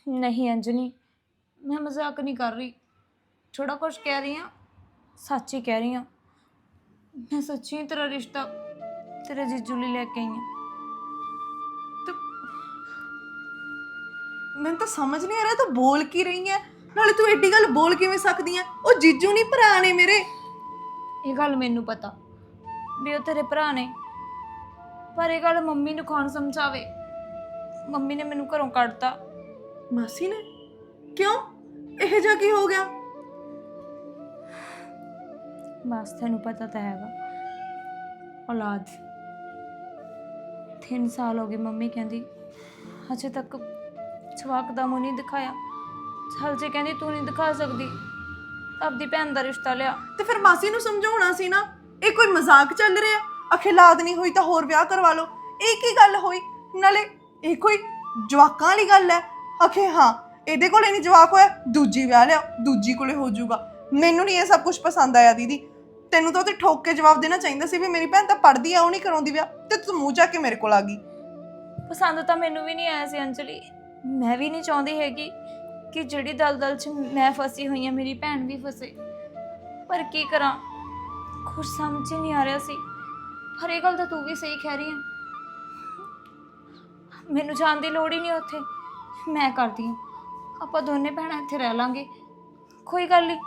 ਨਹੀਂ ਅੰਜਨੀ ਮੈਂ ਮਜ਼ਾਕ ਨਹੀਂ ਕਰ ਰਹੀ। ਥੋੜਾ ਕੁਝ ਕਹਿ ਰਹੀ ਹਾਂ ਸੱਚ ਹੀ ਕਹਿ ਰਹੀ ਹਾਂ ਮੈਂ ਸੱਚੀ ਤੇਰਾ ਰਿਸ਼ਤਾ ਤੇਰੇ ਜੀਜੂ ਲਈ ਲੈ ਕੇ ਆਈ ਹਾਂ ਮੈਨੂੰ ਤਾਂ ਸਮਝ ਨਹੀਂ ਆ ਰਿਹਾ ਤੂੰ ਬੋਲ ਕੀ ਰਹੀ ਹੈ? ਨਾਲੇ ਤੂੰ ਐਡੀ ਗੱਲ ਬੋਲ ਕਿਵੇਂ ਸਕਦੀ ਹੈ? ਉਹ ਜੀਜੂ ਨਹੀਂ ਭਰਾ ਨੇ ਮੇਰੇ। ਇਹ ਗੱਲ ਮੈਨੂੰ ਪਤਾ ਵੀ ਉਹ ਤੇਰੇ ਭਰਾ ਨੇ। ਪਰ ਇਹ ਗੱਲ ਮੰਮੀ ਨੂੰ ਕੌਣ ਸਮਝਾਵੇ? ਮੰਮੀ ਨੇ ਮੈਨੂੰ ਘਰੋਂ ਕੱਢਤਾ। ਮਾਸੀ ਨੇ? ਕਿਉਂ? ਇਹ ਜਾ ਕੀ ਹੋ ਗਿਆ? ਬਸ ਤੈਨੂੰ ਪਤਾ ਤਾਂ ਹੈਗਾ। ਔਲਾਦ। ਤਿੰਨ ਸਾਲ ਹੋ ਗਏ ਮੰਮੀ ਕਹਿੰਦੀ ਅਜੇ ਤੱਕ ਜਵਾਕ ਦਾ ਮੂੰਹ ਨਹੀਂ ਦਿਖਾਇਆ। ਚੱਲ ਜੇ ਕਹਿੰਦੀ ਤੂੰ ਨਹੀਂ ਦਿਖਾ ਸਕਦੀ ਆਪਦੀ ਭੈਣ ਦਾ ਰਿਸ਼ਤਾ ਲਿਆ। ਤੇ ਫਿਰ ਮਾਸੀ ਨੂੰ ਸਮਝਾਉਣਾ ਸੀ ਨਾ ਇਹ ਕੋਈ ਮਜ਼ਾਕ ਚੱਲ ਰਿਹਾ? ਅਖਿਲਾਦ ਨਹੀਂ ਹੋਈ ਤਾਂ ਹੋਰ ਵਿਆਹ ਕਰਵਾ ਲਓ। ਇਹ ਕੀ ਗੱਲ ਹੋਈ? ਨਾਲੇ ਇਹ ਕੋਈ ਜਵਾਕਾਂ ਵਾਲੀ ਗੱਲ ਹੈ? ਅਖੇ ਹਾਂ ਇਹਦੇ ਕੋਲੇ ਨਹੀਂ ਜਵਾਕ ਹੋਇਆ ਦੂਜੀ ਵਿਆਹ ਲਿਆ ਦੂਜੀ ਕੋਲੇ ਹੋ ਜਾਊਗਾ। ਮੈਨੂੰ ਨਹੀਂ ਇਹ ਸਭ ਕੁਝ ਪਸੰਦ ਆਇਆ ਦੀਦੀ। ਤੈਨੂੰ ਤਾਂ ਉਹਤੇ ਠੋਕ ਕੇ ਜਵਾਬ ਦੇਣਾ ਚਾਹੀਦਾ ਸੀ ਵੀ ਮੇਰੀ ਭੈਣ ਤਾਂ ਪੜ੍ਹਦੀ ਆ ਉਹ ਨਹੀਂ ਕਰਾਉਂਦੀ ਵਿਆਹ ਤੇ ਤੂੰ ਮੂੰਹ ਚੱਕ ਕੇ ਮੇਰੇ ਕੋਲ ਆ ਗਈ। ਪਸੰਦ ਤਾਂ ਮੈਨੂੰ ਵੀ ਨਹੀਂ ਆਇਆ ਸੀ ਅੰਜਲੀ। ਮੈਂ ਵੀ ਨਹੀਂ ਚਾਹੁੰਦੀ ਹੈਗੀ ਕਿ ਜਿਹੜੀ ਦਲਦਲ 'ਚ ਮੈਂ ਫਸੀ ਹੋਈ ਹਾਂ, ਮੇਰੀ ਭੈਣ ਵੀ ਫਸੇ। ਪਰ ਕੀ ਕਰਾਂ? ਕੁਝ ਸਮਝ ਹੀ ਨਹੀਂ ਆ ਰਿਹਾ ਸੀ। ਪਰ ਇਹ ਗੱਲ ਤਾਂ ਤੂੰ ਵੀ ਸਹੀ ਕਹਿ ਰਹੀ ਹੈ। ਮੈਨੂੰ ਜਾਣ ਦੀ ਲੋੜ ਹੀ ਨਹੀਂ ਉੱਥੇ। ਮੈਂ ਕਰਦੀ ਹਾਂ। ਆਪਾਂ ਦੋਨੇ ਭੈਣਾਂ ਇੱਥੇ ਰਹਿ ਲਾਂਗੇ। ਕੋਈ ਗੱਲ ਨਹੀਂ।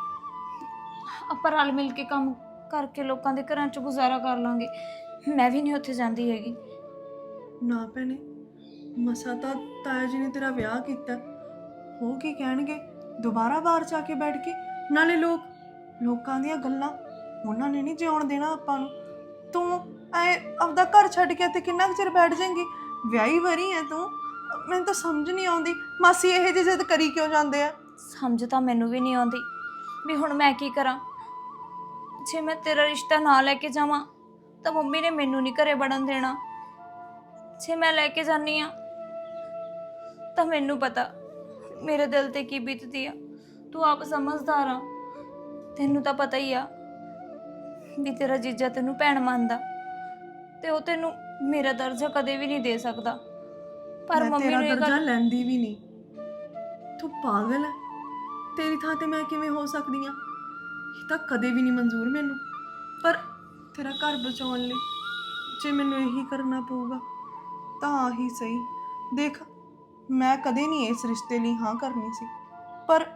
ਆਪਾਂ ਰਲ ਮਿਲ ਕੇ ਕੰਮ ਕਰਕੇ ਲੋਕਾਂ ਦੇ ਘਰਾਂ 'ਚ ਗੁਜ਼ਾਰਾ ਕਰ ਲਾਂਗੇ। ਮੈਂ ਵੀ ਨਹੀਂ ਉੱਥੇ ਜਾਂਦੀ ਹੈਗੀ। ਨਾ ਭੈਣੇ ਮਸਾ ਤਾਂ ਤਾਇਆ ਜੀ ਨੇ ਤੇਰਾ ਵਿਆਹ ਕੀਤਾ। ਉਹ ਕੀ ਕਹਿਣਗੇ? ਦੁਬਾਰਾ ਬਾਹਰ ਜਾ ਕੇ ਬੈਠ ਕੇ? ਨਾਲੇ ਲੋਕ, ਲੋਕਾਂ ਦੀਆਂ ਗੱਲਾਂ ਉਹਨਾਂ ਨੇ ਨਹੀਂ ਜਿਉਣ ਦੇਣਾ ਆਪਾਂ ਨੂੰ। ਤੂੰ ਐ ਆਪਦਾ ਘਰ ਛੱਡ ਕੇ ਤੇ ਕਿੰਨਾ ਕੁ ਚਿਰ ਬੈਠ ਜਾਏਂਗੀ? ਵਿਆਹੀ ਵਰੀ ਐ ਤੂੰ। ਮੈਨੂੰ ਤਾਂ ਸਮਝ ਨਹੀਂ ਆਉਂਦੀ, ਮਾਸੀ ਇਹ ਜਿਹੀ ਜਿੱਦ ਕਰੀ ਕਿਉਂ ਜਾਂਦੇ ਆ? ਸਮਝ ਤਾਂ ਮੈਨੂੰ ਵੀ ਨਹੀਂ ਆਉਂਦੀ ਵੀ ਹੁਣ ਮੈਂ ਕੀ ਕਰਾਂ। ਜੇ ਮੈਂ ਤੇਰਾ ਰਿਸ਼ਤਾ ਨਾ ਲੈ ਕੇ ਜਾਵਾਂ, ਤਾਂ ਮੰਮੀ ਨੇ ਮੈਨੂੰ ਨਹੀਂ ਘਰੇ ਵੜਨ ਦੇਣਾ। ਜੇ ਮੈਂ ਲੈ ਕੇ ਜਾਨੀ ਆ ਤਾਂ ਮੈਨੂੰ ਪਤਾ ਮੇਰੇ ਦਿਲ ਤੇ ਕੀ ਬੀਤਦੀ ਆ। ਤੂੰ ਆਪ ਸਮਝਦਾਰ ਆ। ਤੈਨੂੰ ਤਾਂ ਪਤਾ ਹੀ ਆ ਵੀ ਤੇਰਾ ਜੀਜਾ ਤੈਨੂੰ ਭੈਣ ਮੰਨਦਾ ਤੇ ਉਹ ਤੈਨੂੰ ਮੇਰਾ ਦਰਜਾ ਕਦੇ ਵੀ ਨਹੀਂ ਦੇ ਸਕਦਾ। ਪਰ ਮੈਂ ਮੰਮੀ ਤੇਰਾ ਨੂੰ ਇਹ ਦਰਜਾ ਗੱਲ ਲੈਂਦੀ ਵੀ ਨਹੀਂ। ਤੂੰ ਪਾਗਲ ਹੈ ਤੇਰੀ ਥਾਂ ਤੇ ਮੈਂ ਕਿਵੇਂ ਹੋ ਸਕਦੀ ਆ? ਇਹ ਤਾਂ ਕਦੇ ਵੀ ਨਹੀਂ ਮਨਜ਼ੂਰ ਮੈਨੂੰ। ਪਰ ਤੇਰਾ ਘਰ ਬਚਾਉਣ ਲਈ ਜੇ ਮੈਨੂੰ ਇਹੀ ਕਰਨਾ ਪਊਗਾ ਤਾਂ ਆਹੀ ਸਹੀ। ਦੇਖ ਮੈਂ ਕਦੇ ਨਹੀਂ ਇਸ ਰਿਸ਼ਤੇ ਲਈ ਹਾਂ ਕਰਨੀ ਸੀ। ਪਰ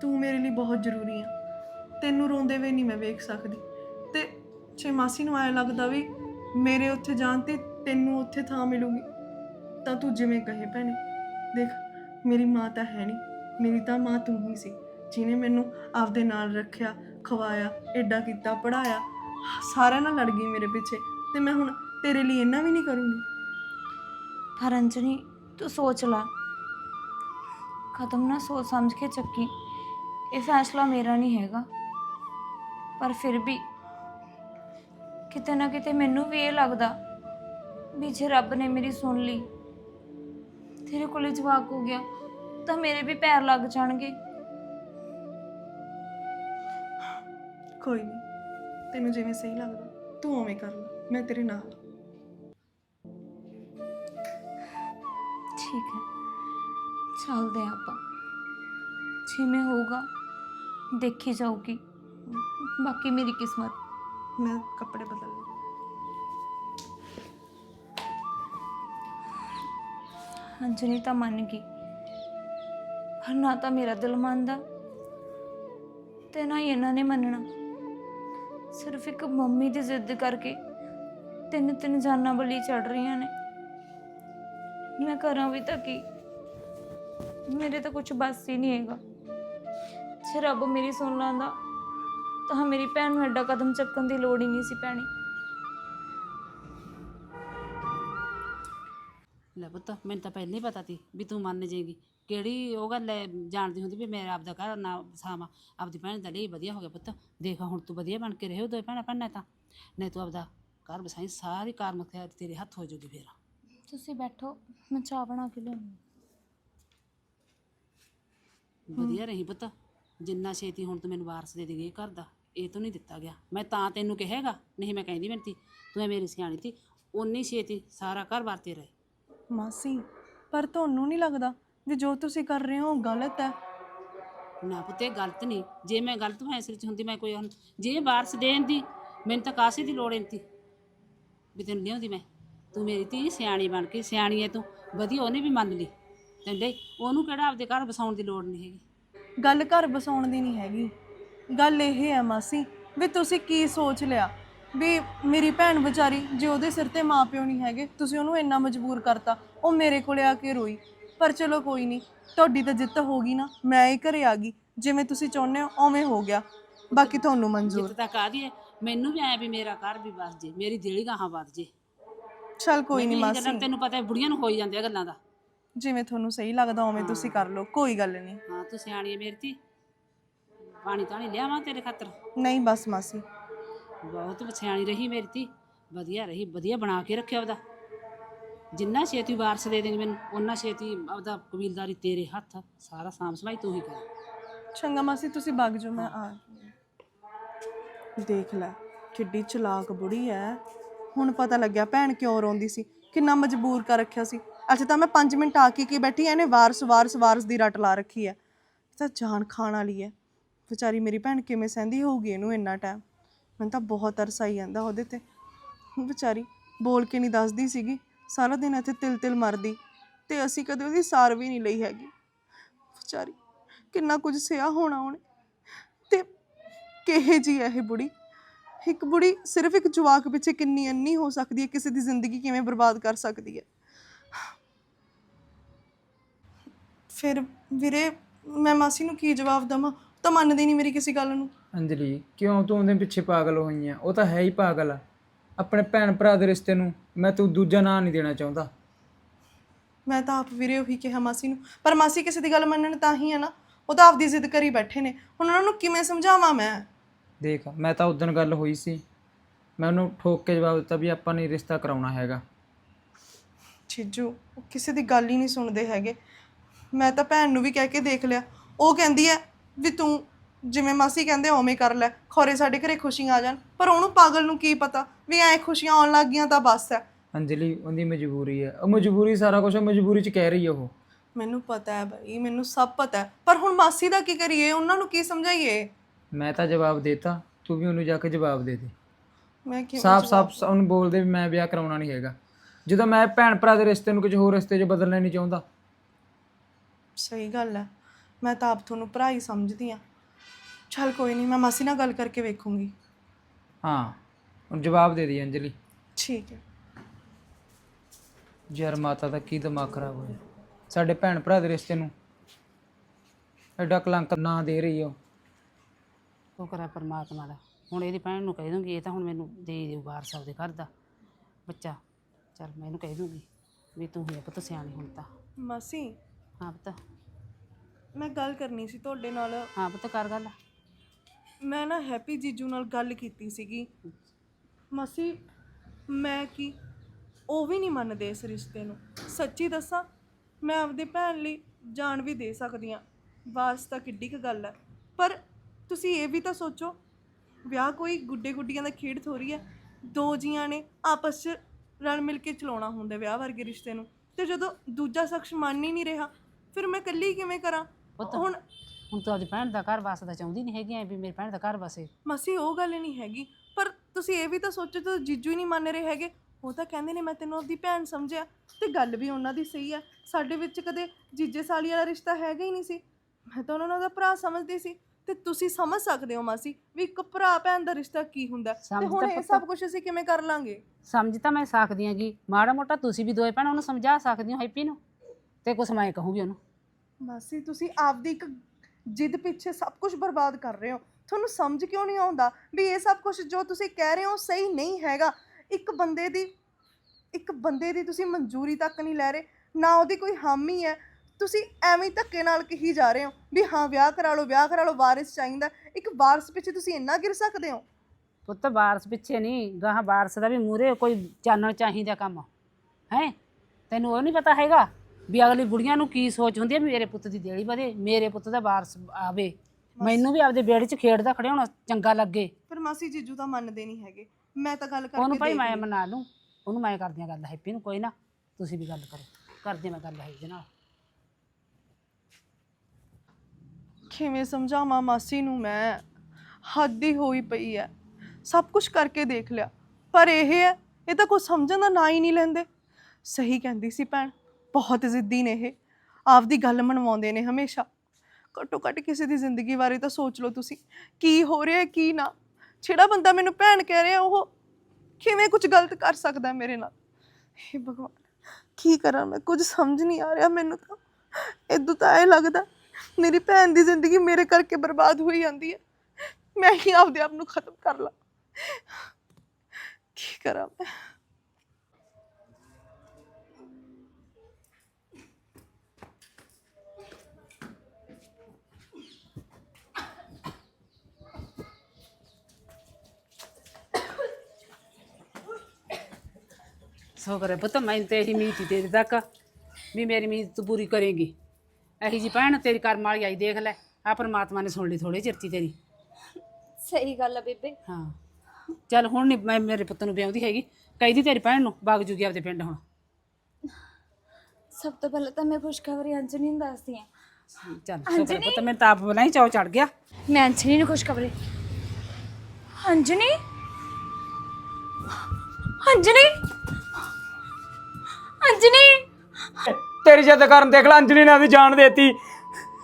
ਤੂੰ ਮੇਰੇ ਲਈ ਬਹੁਤ ਜ਼ਰੂਰੀ ਆ। ਤੈਨੂੰ ਰੋਂਦੇ ਵੇ ਨਹੀਂ ਮੈਂ ਵੇਖ ਸਕਦੀ। ਤੇ ਜੇ ਮਾਸੀ ਨੂੰ ਆਇਆ ਲੱਗਦਾ ਵੀ ਮੇਰੇ ਉੱਥੇ ਜਾਣ ਤੇ ਤੈਨੂੰ ਉੱਥੇ ਥਾਂ ਮਿਲੂਗੀ, ਤਾਂ ਤੂੰ ਜਿਵੇਂ ਕਹੇ ਭੈਣੇ। ਦੇਖ, ਮੇਰੀ ਮਾਂ ਤਾਂ ਹੈ ਨਹੀਂ। ਮੇਰੀ ਤਾਂ ਮਾਂ ਤੂੰ ਹੀ ਸੀ, ਜਿਨੇ ਮੈਨੂੰ ਆਪਦੇ ਨਾਲ ਰੱਖਿਆ, ਖਵਾਇਆ ਐਡਾ ਕੀਤਾ ਪੜਾਇਆ ਸਾਰਿਆਂ ਨਾਲ ਲੜ ਗਈ ਮੇਰੇ ਪਿੱਛੇ। ਤੇ ਮੈਂ ਹੁਣ ਤੇਰੇ ਲਈ ਇੰਨਾ ਵੀ ਨਹੀਂ ਕਰੂੰਗੀ। ਪਰ ਅੰਜਨੀ ਤੂੰ ਸੋਚ ਲਾ। ਕਦਮ ਨਾ ਸੋਚ ਸਮਝ ਕੇ ਚੱਕੀ। ਇਹ ਫੈਸਲਾ ਮੇਰਾ ਨਹੀਂ ਹੈਗਾ। ਪਰ ਫਿਰ ਵੀ ਕਿਤੇ ਨਾ ਕਿਤੇ ਮੈਨੂੰ ਵੀ ਇਹ ਲੱਗਦਾ ਵੀ ਜੇ ਰੱਬ ਨੇ ਮੇਰੀ ਸੁਣ ਲਈ, ਤੇਰੇ ਕੋਲੇ ਜਵਾਕ ਹੋ ਗਿਆ, ਤਾਂ ਮੇਰੇ ਵੀ ਪੈਰ ਲੱਗ ਜਾਣਗੇ। ਕੋਈ ਨਹੀਂ ਤੈਨੂੰ ਜਿਵੇਂ ਸਹੀ ਲੱਗਦਾ, ਤੂੰ ਉਵੇਂ ਕਰ ਲੈ, ਮੈਂ ਤੇਰੇ ਨਾਲ। ਠੀਕ ਹੈ। ਚੱਲਦੇ ਹਾਂ ਆਪਾਂ। ਜਿਵੇਂ ਹੋਊਗਾ ਦੇਖੀ ਜਾਊਗੀ। ਬਾਕੀ ਮੇਰੀ ਕਿਸਮਤ। ਮੈਂ ਕੱਪੜੇ ਬਦਲ ਲਏ ਅੰਜਨੀ ਤਾਂ ਮੰਨ ਗਈ। ਪਰ ਨਾ ਤਾਂ ਮੇਰਾ ਦਿਲ ਮੰਨਦਾ ਤੇ ਨਾ ਹੀ ਇਹਨਾਂ ਨੇ ਮੰਨਣਾ। ਸਿਰਫ ਇੱਕ ਮੰਮੀ ਦੀ ਜ਼ਿੱਦ ਕਰਕੇ ਤਿੰਨ ਤਿੰਨ ਜਾਨਾਂ ਬਲੀ ਚੜ ਰਹੀਆਂ ਨੇ। ਮੈਂ ਕਰਾਂ ਵੀ ਤਾਂ ਕੀ? ਮੇਰੇ ਤਾਂ ਕੁਝ ਬਸ ਹੀ ਨਹੀਂ ਹੈਗਾ। ਜੇ ਰੱਬ ਮੇਰੀ ਸੁਣ ਲੈਂਦਾ। ਤਾਂ ਮੇਰੀ ਭੈਣ ਨੂੰ ਐਡਾ ਕਦਮ ਚੱਕਣ ਦੀ ਲੋੜ ਹੀ ਨਹੀਂ ਸੀ ਪੈਣੀ। ਲੈ ਪੁੱਤ, ਮੈਨੂੰ ਤਾਂ ਪਹਿਲਾਂ ਹੀ ਪਤਾ ਸੀ ਵੀ ਤੂੰ ਮੰਨ ਜਾਏਗੀ। ਕਿਹੜੀ ਉਹ ਗੱਲ ਹੈ ਜਾਣਦੀ ਹੁੰਦੀ ਵੀ ਮੇਰਾ ਆਪਦਾ ਘਰ ਨਾ ਵਸਾਵਾਂ ਆਪਦੀ ਭੈਣ ਦਾ ਲਈ ਵਧੀਆ ਹੋ ਗਿਆ ਪੁੱਤ। ਦੇਖ, ਹੁਣ ਤੂੰ ਵਧੀਆ ਬਣ ਕੇ ਰਹੋ ਦੋਏ ਭੈਣਾਂ ਭੈਣਾਂ ਤਾਂ। ਨਹੀਂ ਤੂੰ ਆਪਦਾ ਘਰ ਵਸਾਈ, ਸਾਰੀ ਕਾਰ ਮਖਿਆ ਤੇਰੇ ਹੱਥ ਹੋ ਜੂਗੀ ਫੇਰ। ਤੁਸੀਂ ਬੈਠੋ ਮੈਂ ਚਾਹ ਬਣਾ ਕੇ ਲਿਆਉਂਦੀ ਵਧੀਆ ਰਹੀ ਪੁੱਤ। ਜਿੰਨਾ ਛੇਤੀ ਹੁਣ ਤੂੰ ਮੈਨੂੰ ਵਾਰਸ ਦੇ ਦੇਗੀ ਘਰ ਦਾ ਇਹ ਤੋਂ ਨਹੀਂ ਦਿੱਤਾ ਗਿਆ। ਮੈਂ ਤਾਂ ਤੈਨੂੰ ਕਹੇਗਾ ਨਹੀਂ ਮੈਂ ਕਹਿੰਦੀ ਮੈਨੂੰ ਤੀ ਤੂੰ ਐ ਮੇਰੀ ਸਿਆਣੀ ਤੀ ਓਨੀ ਛੇਤੀ ਸਾਰਾ ਘਰ ਵਰਤੇ ਰਹੇ। ਮਾਸੀ ਪਰ ਤੁਹਾਨੂੰ ਨਹੀਂ ਲੱਗਦਾ ਵੀ ਜੋ ਤੁਸੀਂ ਕਰ ਰਹੇ ਹੋ ਉਹ ਗਲਤ ਹੈ? ਨਾ ਪੁੱਤੇ ਗਲਤ ਨਹੀਂ। ਜੇ ਮੈਂ ਗਲਤ ਫੈਸਲੇ 'ਚ ਹੁੰਦੀ ਮੈਂ ਕੋਈ ਹੁਣ ਜੇ ਵਾਰਸ ਦੇਣ ਦੀ ਮੈਨੂੰ ਤਾਂ ਕਾਸੇ ਦੀ ਲੋੜ ਨਹੀਂ ਤੀ ਵੀ ਤੈਨੂੰ ਲਿਆਉਂਦੀ ਮੈਂ। ਤੂੰ ਮੇਰੀ ਧੀ ਸਿਆਣੀ ਬਣ ਕੇ ਸਿਆਣੀ ਐ ਤੂੰ। ਵਧੀਆ ਉਹਨੇ ਵੀ ਮੰਨ ਲਈ। ਕਹਿੰਦੇ ਉਹਨੂੰ ਕਿਹੜਾ ਆਪਦੇ ਘਰ ਵਸਾਉਣ ਦੀ ਲੋੜ ਨਹੀਂ ਹੈਗੀ। ਗੱਲ ਘਰ ਬਸਾਉਣ ਦੀ ਨਹੀਂ ਹੈਗੀ। ਗੱਲ ਇਹ ਹੈ ਮਾਸੀ ਵੀ ਤੁਸੀਂ ਕੀ ਸੋਚ ਲਿਆ? ਵੀ ਮੇਰੀ ਭੈਣ ਵਿਚਾਰੀ ਜੇ ਉਹਦੇ ਸਿਰ ਤੇ ਮਾਪਿਓ ਨਹੀਂ ਹੈਗੇ ਤੁਸੀਂ ਉਹਨੂੰ ਇੰਨਾ ਮਜਬੂਰ ਕਰਤਾ ਉਹ ਮੇਰੇ ਕੋਲੇ ਆ ਕੇ ਰੋਈ। ਪਰ ਚਲੋ ਕੋਈ ਨਹੀਂ ਤੁਹਾਡੀ ਤਾਂ ਜਿੱਤ ਹੋ ਗਈ ਨਾ ਮੈਂ ਹੀ ਘਰੇ ਆ ਗਈ। ਜਿਵੇਂ ਤੁਸੀਂ ਚਾਹੁੰਦੇ ਹੋ ਉਵੇਂ ਹੋ ਗਿਆ। ਬਾਕੀ ਤੁਹਾਨੂੰ ਮਨਜ਼ੂਰ। ਜਿੱਤ ਤੱਕ ਆਦੀ ਐ? ਮੈਨੂੰ ਵੀ ਆਇਆ ਵੀ ਮੇਰਾ ਘਰ ਵੀ ਵਸ ਜੇ ਮੇਰੀ ਦੇਲੀ ਗਾਹਾਂ ਵੱਧ ਜੇ। ਚਲ ਕੋਈ ਨਹੀਂ ਮਾਸੀ। ਤੈਨੂੰ ਪਤਾ ਹੈ ਬੁੜੀਆਂ ਨੂੰ ਹੋਈ ਜਾਂਦੀਆਂ ਗੱਲਾਂ ਦਾ। ਜਿਵੇਂ ਤੁਹਾਨੂੰ ਸਹੀ ਲੱਗਦਾ ਉਵੇਂ ਤੁਸੀਂ ਕਰ ਲਓ ਕੋਈ ਗੱਲ ਨਹੀਂ ਹਾਂ ਤੂੰ ਸਿਆਣੀ ਐ ਮੇਰੀ ਧੀ ਪਾਣੀ ਤਾਂ ਨਹੀਂ ਲਿਆਵਾਂ ਤੇਰੇ ਖਾਤਰ। ਨਹੀਂ ਬਸ ਮਾਸੀ। ਬਹੁਤ ਸਿਆਣੀ ਰਹੀ ਮੇਰੀ ਧੀ ਵਧੀਆ ਰਹੀ ਵਧੀਆ ਬਣਾ ਕੇ ਰੱਖਿਆ ਉਹਦਾ। ਜਿੰਨਾ ਛੇਤੀ ਵਾਰਸ ਦੇ ਦੇਂਗੇ ਮੈਨੂੰ ਉਹਨਾਂ ਛੇਤੀ ਆਪਦਾ ਕਬੀਲਦਾਰੀ ਤੇਰੇ ਹੱਥ ਸਾਰਾ ਸਾਂਭ ਸੰਭਾਈ ਤੂੰ ਹੀ ਕਰ। ਚੰਗਾ ਮਾਸੀ ਤੁਸੀਂ ਵਗ ਜਾਓ ਮੈਂ ਆ ਦੇਖ ਲੈ ਕਿੱਡੀ ਚਲਾਕ ਬੁੜੀ ਐ ਹੁਣ ਪਤਾ ਲੱਗਿਆ ਭੈਣ ਕਿਉਂ ਰੋਂਦੀ ਸੀ ਕਿੰਨਾ ਮਜਬੂਰ ਕਰ ਰੱਖਿਆ ਸੀ। ਅੱਛਾ ਤਾਂ ਮੈਂ 5 ਮਿੰਟ ਆ ਕੇ ਕੀ ਬੈਠੀ ਐ, ਇਹਨੇ ਵਾਰਸ ਵਾਰਸ ਵਾਰਸ ਦੀ ਰਟ ਲਾ ਰੱਖੀ ਐ ਤਾਂ ਜਾਨ ਖਾਣ ਵਾਲੀ ਐ ਵਿਚਾਰੀ ਮੇਰੀ ਭੈਣ ਕਿਵੇਂ ਸਹਿੰਦੀ ਹੋਊਗੀ ਇਹਨੂੰ ਇੰਨਾ ਟਾਈਮ ਮੈਨੂੰ ਤਾਂ ਬਹੁਤ ਤਰਸ ਆਈ ਜਾਂਦਾ ਉਹਦੇ ਤੇ। ਵਿਚਾਰੀ ਬੋਲ ਕੇ ਨਹੀਂ ਦੱਸਦੀ ਸੀਗੀ ਸਾਰਾ ਦਿਨ ਇੱਥੇ ਤਿਲ ਤਿਲ ਮਰਦੀ ਤੇ ਅਸੀਂ ਕਦੇ ਉਹਦੀ ਸਾਰ ਵੀ ਨਹੀਂ ਲਈ ਹੈਗੀ। ਵਿਚਾਰੀ ਕਿੰਨਾ ਕੁਝ ਸਿਆ ਹੋਣਾ ਉਹਨੇ। ਤੇ ਕਿਹੇ ਜੀ ਹੈ ਇਹ ਬੁੜੀ? ਇੱਕ ਬੁੜੀ ਸਿਰਫ ਇੱਕ ਜਵਾਕ ਪਿੱਛੇ ਕਿੰਨੀ ਅੰਨੀ ਹੋ ਸਕਦੀ ਹੈ? ਕਿਸੇ ਦੀ ਜ਼ਿੰਦਗੀ ਕਿਵੇਂ ਬਰਬਾਦ ਕਰ ਸਕਦੀ ਹੈ? ਫਿਰ ਵੀਰੇ ਮੈਂ ਮਾਸੀ ਨੂੰ ਕੀ ਜਵਾਬ ਦਵਾਂ? ਤਾਂ ਮੰਨਦੀ ਨਹੀਂ ਮੇਰੀ ਕਿਸੇ ਗੱਲ ਨੂੰ। ਅੰਜਲੀ ਕਿਉਂ ਤੂੰ ਉਹਦੇ ਪਿੱਛੇ ਪਾਗਲ ਹੋਈ ਆ? ਉਹ ਤਾਂ ਹੈ ਹੀ ਪਾਗਲ ਆ। ਆਪਣੇ ਭੈਣ ਭਰਾ ਦੇ ਰਿਸ਼ਤੇ ਨੂੰ ਮੈਂ ਤੂੰ ਦੂਜਾ ਨਾਂ ਨਹੀਂ ਦੇਣਾ ਚਾਹੁੰਦਾ। ਮੈਂ ਤਾਂ ਆਪ ਵੀਰੇ ਉਹੀ ਕਿਹਾ ਮਾਸੀ ਨੂੰ। ਪਰ ਮਾਸੀ ਕਿਸੇ ਦੀ ਗੱਲ ਮੰਨਣ ਤਾਂ ਹੀ ਹੈ ਨਾ। ਉਹ ਤਾਂ ਆਪਦੀ ਜ਼ਿੱਦ ਕਰੀ ਬੈਠੇ ਨੇ। ਹੁਣ ਉਹਨਾਂ ਨੂੰ ਕਿਵੇਂ ਸਮਝਾਵਾਂ ਮੈਂ? ਦੇਖ ਮੈਂ ਤਾਂ ਉਦੋਂ ਗੱਲ ਹੋਈ ਸੀ। ਮੈਂ ਉਹਨੂੰ ਠੋਕ ਕੇ ਜਵਾਬ ਦਿੱਤਾ ਵੀ ਆਪਾਂ ਨੇ ਰਿਸ਼ਤਾ ਕਰਾਉਣਾ ਹੈਗਾ। ਛਿੱਜੂ ਉਹ ਕਿਸੇ ਦੀ ਗੱਲ ਹੀ ਨਹੀਂ ਸੁਣਦੇ ਹੈਗੇ। ਮੈਂ ਤਾਂ ਭੈਣ ਨੂੰ ਵੀ ਕਹਿ ਕੇ ਦੇਖ ਲਿਆ। ਉਹ ਕਹਿੰਦੀ ਹੈ ਵੀ ਤੂੰ ਜਿਵੇਂ ਮਾਸੀ ਕਹਿੰਦੇ ਉਵੇਂ ਕਰ ਲੈ ਖੋਰੇ ਸਾਡੇ ਘਰੇ ਖੁਸ਼ੀਆਂ ਆ ਜਾਣ। ਪਰ ਉਹਨੂੰ ਪਾਗਲ ਨੂੰ ਕੀ ਪਤਾ ਵੀ ਐ ਖੁਸ਼ੀਆਂ ਆਉਣ ਲੱਗ ਗਈਆਂ ਤਾਂ ਬਸ ਹੈ ਅੰਜਲੀ ਉਹਦੀ ਮਜਬੂਰੀ ਹੈ ਉਹ ਮਜਬੂਰੀ ਸਾਰਾ ਕੁਝ ਮਜਬੂਰੀ ਚ ਕਹਿ ਰਹੀ ਹੈ ਉਹ। ਮੈਨੂੰ ਪਤਾ ਹੈ ਭਾਈ ਮੈਨੂੰ ਸਭ ਪਤਾ ਹੈ ਪਰ ਹੁਣ ਮਾਸੀ ਦਾ ਕੀ ਕਰੀਏ? ਉਹਨਾਂ ਨੂੰ ਕੀ ਸਮਝਾਈਏ? ਮੈਂ ਤਾਂ ਜਵਾਬ ਦੇਤਾ ਤੂੰ ਵੀ ਉਹਨੂੰ ਜਾ ਕੇ ਜਵਾਬ ਦੇ ਦੇ। ਮੈਂ ਕਿਵੇਂ ਸਾਫ਼-ਸਾਫ਼ ਉਹਨੂੰ ਬੋਲਦੇ ਵੀ ਮੈਂ ਵਿਆਹ ਕਰਾਉਣਾ ਨਹੀਂ ਹੈਗਾ। ਜਦੋਂ ਮੈਂ ਭੈਣ ਭਰਾ ਦੇ ਰਿਸ਼ਤੇ ਨੂੰ ਕੁਝ ਹੋਰ ਰਿਸ਼ਤੇ 'ਚ ਬਦਲਣਾ ਨਹੀਂ ਚਾਹੁੰਦਾ। ਸਹੀ ਗੱਲ ਹੈ। ਮੈਂ ਤਾਂ ਆਪ ਤੁਹਾਨੂੰ ਭਰਾ ਹੀ ਸਮਝਦੀ ਆ ਚੱਲ ਕੋਈ ਨਹੀਂ ਮੈਂ ਮਾਸੀ ਨਾਲ ਗੱਲ ਕਰਕੇ ਵੇਖੂੰਗੀ। ਹਾਂ ਹੁਣ ਜਵਾਬ ਦੇ ਦੀ ਅੰਜਲੀ। ਠੀਕ ਹੈ। ਯਾਰ ਮਾਤਾ ਦਾ ਕੀ ਦਿਮਾਗ ਖਰਾਬ ਹੋਇਆ। ਸਾਡੇ ਭੈਣ ਭਰਾ ਦੇ ਰਿਸ਼ਤੇ ਨੂੰ ਐਡਾ ਕਲੰਕ ਨਾ ਦੇ ਰਹੀ ਉਹ। ਉਹ ਕਰਾ ਪਰਮਾਤਮਾ ਦਾ। ਹੁਣ ਇਹਦੀ ਭੈਣ ਨੂੰ ਕਹਿ ਦੂੰਗੀ ਇਹ ਤਾਂ ਹੁਣ ਮੈਨੂੰ ਦੇ ਦਿਓ ਵਾਰਸ ਆਪਦੇ ਘਰ ਦਾ। ਬੱਚਾ ਚੱਲ ਮੈਂ ਇਹਨੂੰ ਕਹਿ ਦੂੰਗੀ ਵੀ ਤੂੰ ਹੀ ਆ ਪੁੱਤ ਸਿਆਣੀ ਹੁਣ ਤਾਂ। ਮਾਸੀ। ਹਾਂ ਪੁੱਤ। ਮੈਂ ਗੱਲ ਕਰਨੀ ਸੀ ਤੁਹਾਡੇ ਨਾਲ। ਹਾਂ ਪੁੱਤ ਕਰ ਗੱਲ। ਮੈਂ ਨਾ ਹੈਪੀ ਜੀਜੂ ਨਾਲ ਗੱਲ ਕੀਤੀ ਸੀਗੀ। ਮਾਸੀ ਮੈਂ ਕੀ ਉਹ ਵੀ ਨਹੀਂ ਮੰਨਦੇ ਇਸ ਰਿਸ਼ਤੇ ਨੂੰ। ਸੱਚੀ ਦੱਸਾਂ ਮੈਂ ਆਪਦੇ ਭੈਣ ਲਈ ਜਾਨ ਵੀ ਦੇ ਸਕਦੀ ਆ ਵਾਸ ਤਾਂ ਕਿੱਡੀ ਕੁ ਗੱਲ ਹੈ। ਪਰ ਤੁਸੀਂ ਇਹ ਵੀ ਤਾਂ ਸੋਚੋ ਵਿਆਹ ਕੋਈ ਗੁੱਡੇ ਗੁੱਡੀਆਂ ਦਾ ਖੇਡ ਥੋੜੀ ਹੈ ਦੋ ਜੀਆਂ ਨੇ ਆਪਸ 'ਚ ਰਲ ਮਿਲ ਕੇ ਚਲਾਉਣਾ ਹੁੰਦਾ ਵਿਆਹ ਵਰਗੇ ਰਿਸ਼ਤੇ ਨੂੰ ਤੇ ਜਦੋਂ ਦੂਜਾ ਸ਼ਖਸ ਮੰਨ ਹੀ ਨਹੀਂ ਰਿਹਾ ਫਿਰ ਮੈਂ ਇਕੱਲੀ ਕਿਵੇਂ ਕਰਾਂ? ਪੁੱਤ ਹੁਣ ਹੁਣ ਤੂੰ ਆਪਦੀ ਭੈਣ ਦਾ ਘਰ ਵਸਦਾ ਚਾਹੁੰਦੀ ਨਹੀਂ ਹੈਗੀ ਐ ਵੀ ਮੇਰੀ ਭੈਣ ਦਾ ਘਰ ਵਸੇ। ਮਾਸੀ ਉਹ ਗੱਲ ਨਹੀਂ ਹੈਗੀ ਪਰ ਤੁਸੀਂ ਇਹ ਵੀ ਤਾਂ ਸੋਚੋ ਤੇ ਜੀਜੂ ਹੀ ਨਹੀਂ ਮੰਨ ਰਹੇ ਹੈਗੇ ਉਹ ਤਾਂ ਕਹਿੰਦੇ ਨੇ ਮੈਂ ਤੈਨੂੰ ਆਪਦੀ ਭੈਣ ਸਮਝਿਆ ਤੇ ਗੱਲ ਵੀ ਉਹਨਾਂ ਦੀ ਸਹੀ ਹੈ। ਸਾਡੇ ਵਿੱਚ ਕਦੇ ਜੀਜੇ ਸਾਲੀ ਵਾਲਾ ਰਿਸ਼ਤਾ ਹੈਗਾ ਹੀ ਨਹੀਂ ਸੀ। ਮੈਂ ਤਾਂ ਉਹਨਾਂ ਨੂੰ ਉਹਦਾ ਭਰਾ ਸਮਝਦੀ ਸੀ। ਤੇ ਤੁਸੀਂ ਸਮਝ ਸਕਦੇ ਹੋ ਮਾਸੀ ਵੀ ਇੱਕ ਭਰਾ ਭੈਣ ਦਾ ਰਿਸ਼ਤਾ ਕੀ ਹੁੰਦਾ ਹੈ। ਤੇ ਸਮਝ ਹੁਣ ਤਾਂ ਇਹ ਸਭ ਕੁਝ ਅਸੀਂ ਕਿਵੇਂ ਕਰ ਲਾਂਗੇ? ਸਮਝ ਤਾਂ ਮੈਂ ਸਕਦੀ ਆਂਗੀ ਮਾੜਾ ਮੋਟਾ ਤੁਸੀਂ ਵੀ ਦੋਏ ਭੈਣਾਂ ਨੂੰ ਸਮਝਾ ਸਕਦੀ ਹੋ ਹੈਪੀ ਨੂੰ। ਤੇ ਕੁਛ ਮੈਂ ਕਹੂੰਗੀ ਉਹਨੂੰ। ਮਾਸੀ ਤੁਸੀਂ ਆਪਦੀ ਇੱਕ ਜਿੱਦ ਪਿੱਛੇ ਸਭ ਕੁਝ ਬਰਬਾਦ ਕਰ ਰਹੇ ਹੋ। ਤੁਹਾਨੂੰ ਸਮਝ ਕਿਉਂ ਨਹੀਂ ਆਉਂਦਾ ਵੀ ਇਹ ਸਭ ਕੁਝ ਜੋ ਤੁਸੀਂ ਕਹਿ ਰਹੇ ਹੋ ਸਹੀ ਨਹੀਂ ਹੈਗਾ? ਇੱਕ ਬੰਦੇ ਦੀ ਇੱਕ ਬੰਦੇ ਦੀ ਤੁਸੀਂ ਮਨਜ਼ੂਰੀ ਤੱਕ ਨਹੀਂ ਲੈ ਰਹੇ। ਨਾ ਉਹਦੀ ਕੋਈ ਹਾਮੀ ਹੈ ਤੁਸੀਂ ਐਵੇਂ ਹੀ ਧੱਕੇ ਨਾਲ ਕਹੀ ਜਾ ਰਹੇ ਹੋ ਵੀ ਹਾਂ ਵਿਆਹ ਕਰਾ ਲਓ ਵਿਆਹ ਕਰਾ ਲਓ ਵਾਰਿਸ ਚਾਹੀਦਾ। ਇੱਕ ਵਾਰਿਸ ਪਿੱਛੇ ਤੁਸੀਂ ਇੰਨਾ ਗਿਰ ਸਕਦੇ ਹੋ? ਪੁੱਤ ਬਾਰਸ ਪਿੱਛੇ ਨਹੀਂ। ਗਾਹਾਂ ਬਾਰਸ ਦਾ ਵੀ ਮੂਰੇ ਕੋਈ ਚਾਨਣ ਚਾਹੀਦਾ ਕੰਮ। ਹੈ? ਤੈਨੂੰ ਉਹ ਨਹੀਂ ਪਤਾ ਹੈਗਾ ਵੀ ਅਗਲੀ ਬੁੜੀਆਂ ਨੂੰ ਕੀ ਸੋਚ ਹੁੰਦੀ ਹੈ? ਵੀ ਮੇਰੇ ਪੁੱਤ ਦੀ ਦੇਲੀ ਵਧੇ ਮੇਰੇ ਪੁੱਤ ਦਾ ਵਾਰਸ ਆਵੇ। ਮੈਨੂੰ ਵੀ ਆਪਦੇ ਵਿਹੜੇ 'ਚ ਖੇਡਦਾ ਖੜਿਆ ਹੋਣਾ ਚੰਗਾ ਲੱਗੇ। ਪਰ ਮਾਸੀ ਜੀਜੂ ਤਾਂ ਮੰਨਦੇ ਨਹੀਂ ਹੈਗੇ। ਮੈਂ ਤਾਂ ਗੱਲ ਕਰਕੇ ਉਹਨੂੰ ਭਾਈ ਦੇਖ ਮੈਂ ਲਈ। ਮਨਾ ਲੂੰ ਉਹਨੂੰ ਮੈਂ ਕਰਦੀ ਹਾਂ ਗੱਲ ਹੈਪੀ ਨੂੰ ਕੋਈ ਨਾ। ਤੁਸੀਂ ਵੀ ਗੱਲ ਕਰੋ। ਕਰਦੀ ਮੈਂ ਗੱਲ ਹੈ ਨਾਲ। ਕਿਵੇਂ ਸਮਝਾਵਾਂ ਮਾਸੀ ਨੂੰ ਮੈਂ? ਹੱਦ ਹੀ ਹੋਈ ਪਈ ਹੈ ਸਭ ਕੁਝ ਕਰਕੇ ਦੇਖ ਲਿਆ। ਪਰ ਇਹ ਹੈ ਇਹ ਤਾਂ ਕੁਝ ਸਮਝਣ ਦਾ ਨਾਂ ਹੀ ਨਹੀਂ ਲੈਂਦੇ। ਸਹੀ ਕਹਿੰਦੀ ਸੀ ਭੈਣ। ਬਹੁਤ ਜ਼ਿੱਦੀ ਨੇ ਇਹ। ਆਪਦੀ ਗੱਲ ਮਨਵਾਉਂਦੇ ਨੇ ਹਮੇਸ਼ਾ। ਘੱਟੋ ਘੱਟ ਕਿਸੇ ਦੀ ਜ਼ਿੰਦਗੀ ਬਾਰੇ ਤਾਂ ਸੋਚ ਲਓ ਤੁਸੀਂ। ਕੀ ਹੋ ਰਿਹਾ, ਕੀ ਨਾ? ਜਿਹੜਾ ਬੰਦਾ ਮੈਨੂੰ ਭੈਣ ਕਹਿ ਰਿਹਾ, ਉਹ ਕਿਵੇਂ ਕੁਝ ਗਲਤ ਕਰ ਸਕਦਾ ਹੈ ਮੇਰੇ ਨਾਲ? ਹੇ ਭਗਵਾਨ, ਕੀ ਕਰਾਂ ਮੈਂ? ਕੁਝ ਸਮਝ ਨਹੀਂ ਆ ਰਿਹਾ ਮੈਨੂੰ ਤਾਂ। ਇਦੋਂ ਤਾਂ ਇਹ ਲੱਗਦਾ ਮੇਰੀ ਭੈਣ ਦੀ ਜ਼ਿੰਦਗੀ ਮੇਰੇ ਕਰਕੇ ਬਰਬਾਦ ਹੋਈ ਜਾਂਦੀ ਹੈ ਮੈਂ ਹੀ ਆਪਦੇ ਆਪ ਨੂੰ ਖਤਮ ਕਰ ਲਾਂ ਕੀ ਕਰਾਂ ਮੈਂ ਸੋ ਕਰੇ ਪੁੱਤ ਮੈਂ ਤੇ ਇਹੀ ਉਮੀਦ ਸੀ ਤੇਰੇ ਤੱਕ ਵੀ ਮੇਰੀ ਉਮੀਦ ਤੂੰ ਪੂਰੀ ਕਰੇਂਗੀ ਇਹੀ ਜੀ ਭੈਣ ਤੇਰੀ ਕਰਮ ਵਾਲੀ ਆਈ ਦੇਖ ਲੈ ਆ ਪਰਮਾਤਮਾ ਨੇ ਸੁਣ ਲਈ ਥੋੜੀ ਚਿਰਤੀ ਤੇਰੀ। ਸਹੀ ਗੱਲ ਆ ਬੇਬੇ। ਹਾਂ। ਚੱਲ ਹੁਣ ਨਹੀਂ ਮੈਂ ਮੇਰੇ ਪੁੱਤ ਨੂੰ ਵਿਆਹੁੰਦੀ ਹੈਗੀ ਕਹਿੰਦੀ ਤੇਰੀ ਭੈਣ ਨੂੰ ਵਗ ਜੂਗੀ ਆਪਦੇ ਪਿੰਡ ਹੁਣ। ਸਭ ਤੋਂ ਪਹਿਲਾਂ ਤਾਂ ਮੈਂ ਖੁਸ਼ਖਬਰੀ ਅੰਜਨੀ ਨੂੰ ਦੱਸਦੀ ਹਾਂ। ਚੱਲ ਸੋ ਕਰੇ ਪੁੱਤ ਮੈਨੂੰ ਤਾਂ ਆਪ ਬੁਲਾਈ ਚਾਉ ਚੜ ਗਿਆ। ਮੈਂ ਅੰਜਨੀ ਨੂੰ ਖੁਸ਼ਖਬਰੀ। ਅੰਜਨੀ? ਅੰਜਨੀ? ਅੰਜਨੀ? ਤੇਰੀ ਜਿੱਦ ਕਰਨ ਦੇਖ ਲੈ ਅੰਜਲੀ ਨੇ ਉਹਦੀ ਜਾਨ ਦੇਤੀ।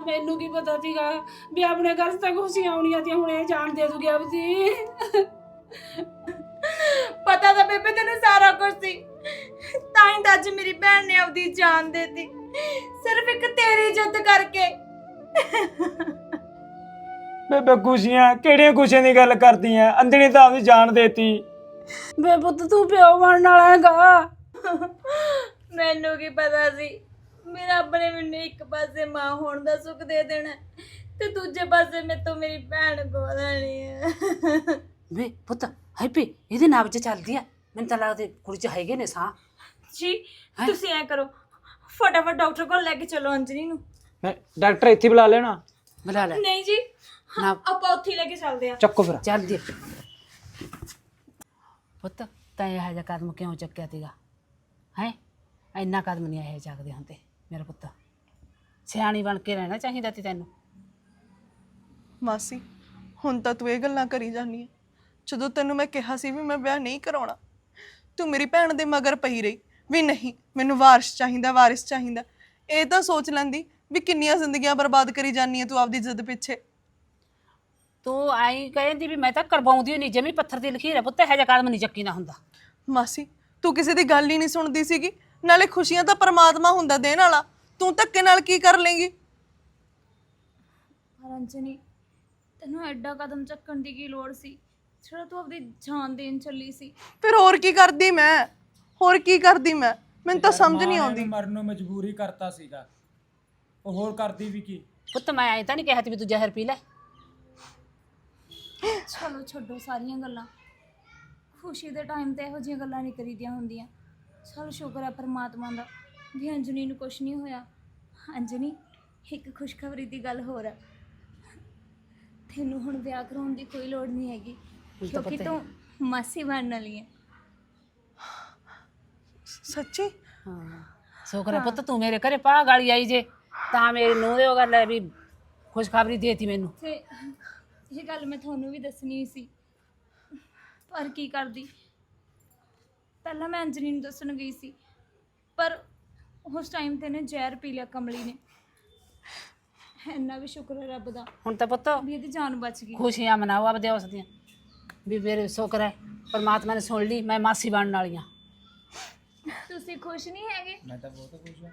ਮੈਨੂੰ ਕੀ ਪਤਾ ਸੀਗਾ ਵੀ ਆਪਣੇ ਘਰ ਤੱਕ ਖੁਸ਼ੀ ਆਉਣੀਆਂ ਤੇ ਹੁਣ ਇਹ ਜਾਣ ਦੇ ਦੂਗੀ ਆਪਦੀ। ਪਤਾ ਤਾਂ ਬੇਬੇ ਤੈਨੂੰ ਸਾਰਾ ਕੁਝ ਸੀ। ਤਾਂ ਹੀ ਤਾਂ ਅੱਜ ਮੇਰੀ ਭੈਣ ਨੇ ਆਪਦੀ ਜਾਨ ਦੇਤੀ। ਸਿਰਫ ਇੱਕ ਤੇਰੀ ਜਿੱਦ ਕਰਕੇ। ਬੇਬੇ ਖੁਸ਼ੀਆਂ ਕਿਹੜੀਆਂ ਖੁਸ਼ੀਆਂ ਦੀ ਗੱਲ ਕਰਦੀਆਂ? ਅੰਜਲੀ ਤਾਂ ਉਹਦੀ ਜਾਨ ਦੇਤੀ। ਬੇ ਪੁੱਤ ਤੂੰ ਪਿਓ ਬਣਨ ਵਾਲਾ ਹੈਗਾ। ਮੈਨੂੰ ਕੀ ਪਤਾ ਸੀ। ਮੇਰਾ ਰੱਬ ਨੇ ਮੈਨੂੰ ਇੱਕ ਪਾਸੇ ਮਾਂ ਹੋਣ ਦਾ ਸੁੱਖ ਦੇ ਦੇਣਾ ਤੇ ਦੂਜੇ ਪਾਸੇ ਮੇਰੇ ਤੋਂ ਮੇਰੀ ਭੈਣ ਲੈਣੀ ਹੈ? ਵੇ ਪੁੱਤ ਹੈਪੀ ਇਹਦੇ ਨਾਮ 'ਚ ਚੱਲਦੀ ਆ। ਮੈਨੂੰ ਤਾਂ ਲੱਗਦਾ ਕੁੜੀ 'ਚ ਹੈਗੇ ਨੇ ਸਾਹ। ਜੀ ਤੁਸੀਂ ਐ ਕਰੋ ਫਟਾਫਟ ਡਾਕਟਰ ਕੋਲ ਲੈ ਕੇ ਚਲੋ ਅੰਜਨੀ ਨੂੰ। ਮੈਂ ਡਾਕਟਰ ਇੱਥੇ ਬੁਲਾ ਲੈਣਾ। ਬੁਲਾ ਲੈ। ਨਹੀਂ ਜੀ ਨਾ। ਆਪਾਂ ਉੱਥੇ ਹੀ ਲੈ ਕੇ ਚੱਲਦੇ ਆ ਚੱਕੋ ਫਿਰ। ਚੱਲ ਦੇ ਪੁੱਤ ਤੈਂ ਇਹ ਜਿਹਾ ਕਦਮ ਕਿਉਂ ਚੱਕਿਆ ਤੀਗਾ? ਹੈ? ਇੰਨਾ ਕਦਮ ਨਹੀਂ ਇਹ ਚੱਕਦੇ ਹੁੰਦੇ। ਮੇਰਾ ਪੁੱਤ। ਸਿਆਣੀ ਬਣ ਕੇ ਰਹਿਣਾ ਚਾਹੀਦਾ ਤੀ ਤੈਨੂੰ। ਮਾਸੀ ਹੁਣ ਤਾਂ ਤੂੰ ਇਹ ਗੱਲਾਂ ਕਰੀ ਹੈ ਜਦੋਂ ਤੈਨੂੰ ਮੈਂ ਕਿਹਾ ਸੀ ਵੀ ਮੈਂ ਵਿਆਹ ਨਹੀਂ ਕਰਾਉਣਾ ਤੂੰ ਮੇਰੀ ਭੈਣ ਦੇ ਮਗਰ ਪਈ ਰਹੀ ਵੀ ਨਹੀਂ ਮੈਨੂੰ ਵਾਰਿਸ ਚਾਹੀਦਾ ਵਾਰਿਸ ਚਾਹੀਦਾ। ਇਹ ਤਾਂ ਸੋਚ ਲੈਂਦੀ ਵੀ ਕਿੰਨੀਆਂ ਜ਼ਿੰਦਗੀਆਂ ਬਰਬਾਦ ਕਰੀ ਜਾਨੀ ਹੈ ਤੂੰ ਆਪਦੀ ਜਿੱਦ ਪਿੱਛੇ। ਤੂੰ ਆਈ ਕਹਿੰਦੀ ਵੀ ਮੈਂ ਤਾਂ ਕਰਵਾਉਂਦੀ ਨਹੀਂ ਜਮੀ ਪੱਥਰ ਦੀ ਲਖੀਰ ਹੈ ਪੁੱਤ ਇਹੋ ਜਿਹਾ ਕਦਮ ਨਹੀਂ ਚੱਕੀ ਨਾ ਹੁੰਦਾ। ਮਾਸੀ ਤੂੰ ਕਿਸੇ ਦੀ ਗੱਲ ਹੀ ਨਹੀਂ ਸੁਣਦੀ ਸੀਗੀ। ਨਾਲੇ ਖੁਸ਼ੀਆਂ ਤਾਂ ਪਰਮਾਤਮਾ ਹੁੰਦਾ ਦੇਣ ਵਾਲਾ। ਤੂੰ ਧੱਕੇ ਨਾਲ ਕੀ ਕਰ ਲੇਂਗੀ? ਪਰ ਅੰਜਨੀ ਤੈਨੂੰ ਐਡਾ ਕਦਮ ਚੱਕਣ ਦੀ ਕੀ ਲੋੜ ਸੀ? ਜਿਹੜਾ ਤੂੰ ਆਪਣੀ ਜਾਨ ਦੇਣ ਚੱਲੀ ਸੀ। ਫਿਰ ਹੋਰ ਕੀ ਕਰਦੀ ਮੈਂ? ਹੋਰ ਕੀ ਕਰਦੀ ਮੈਂ? ਮੈਨੂੰ ਤਾਂ ਸਮਝ ਨਹੀਂ ਆਉਂਦੀ। ਮਰਨ ਨੂੰ ਮਜਬੂਰੀ ਕਰਤਾ ਸੀਗਾ। ਉਹ ਹੋਰ ਕਰਦੀ ਵੀ ਕੀ? ਪੁੱਤ ਮੈਂ ਐਂ ਤਾਂ ਨਹੀਂ ਕਿਹਾ ਤੀ ਵੀ ਤੂੰ ਜ਼ਹਿਰ ਪੀ ਲੈ। ਚਲੋ ਛੱਡੋ ਸਾਰੀਆਂ ਗੱਲਾਂ। ਖੁਸ਼ੀ ਦੇ ਟਾਈਮ ਤੇ ਇਹੋ ਜਿਹੀਆਂ ਗੱਲਾਂ ਨਹੀਂ ਕਰੀਦੀਆਂ ਹੁੰਦੀਆਂ। ਚਲ ਸ਼ੁਕਰ ਹੈ ਪਰਮਾਤਮਾ ਦਾ ਵੀ ਅੰਜਨੀ ਨੂੰ ਕੁਝ ਨਹੀਂ ਹੋਇਆ। ਅੰਜਨੀ ਇੱਕ ਖੁਸ਼ਖਬਰੀ ਦੀ ਗੱਲ ਹੋਰ ਹੈ ਤੈਨੂੰ ਹੁਣ ਵਿਆਹ ਕਰਾਉਣ ਦੀ ਕੋਈ ਲੋੜ ਨਹੀਂ ਹੈਗੀ ਕਿਉਂਕਿ ਤੂੰ ਮਾਸੀ ਬਣਨ ਵਾਲੀ ਹੈ ਸੱਚੀ? ਹਾਂ। ਸ਼ੁਕਰ ਹੈ। ਪੁੱਤ ਤੂੰ ਮੇਰੇ ਘਰੇ ਪਾ ਗਾਲੀ ਆਈ ਜੇ ਤਾਂ ਮੇਰੀ ਨੂੰਹ ਦੇ ਉਹ ਗੱਲ ਹੈ ਵੀ ਖੁਸ਼ਖਬਰੀ ਦੇਤੀ ਮੈਨੂੰ। ਤੇ ਇਹ ਗੱਲ ਮੈਂ ਤੁਹਾਨੂੰ ਵੀ ਦੱਸਣੀ ਸੀ ਪਰ ਕੀ ਕਰਦੀ? ਪਹਿਲਾਂ ਮੈਂ ਅੰਜਨੀ ਨੂੰ ਦੱਸਣ ਗਈ ਸੀ ਪਰ ਉਸ ਟਾਈਮ ਤੇ ਨੇ ਜ਼ਹਿਰ ਪੀ ਲਿਆ ਕਮਲੀ ਨੇ। ਇੰਨਾ ਵੀ ਸ਼ੁਕਰ ਹੈ ਰੱਬ ਦਾ। ਹੁਣ ਤਾਂ ਪੁੱਤ ਵੀ ਇਹਦੀ ਜਾਨ ਬਚ ਗਈ। ਖੁਸ਼ੀਆਂ ਮਨਾਓ ਆਪਦੇ ਉਸ ਦੀਆਂ। ਵੀ ਮੇਰੇ ਸ਼ੁਕਰ ਹੈ ਪਰਮਾਤਮਾ ਨੇ ਸੁਣ ਲਈ ਮੈਂ ਮਾਸੀ ਬਣਨ ਵਾਲੀ ਹਾਂ। ਤੁਸੀਂ ਖੁਸ਼ ਨਹੀਂ ਹੈਗੇ? ਮੈਂ ਤਾਂ ਬਹੁਤ ਖੁਸ਼ ਹਾਂ।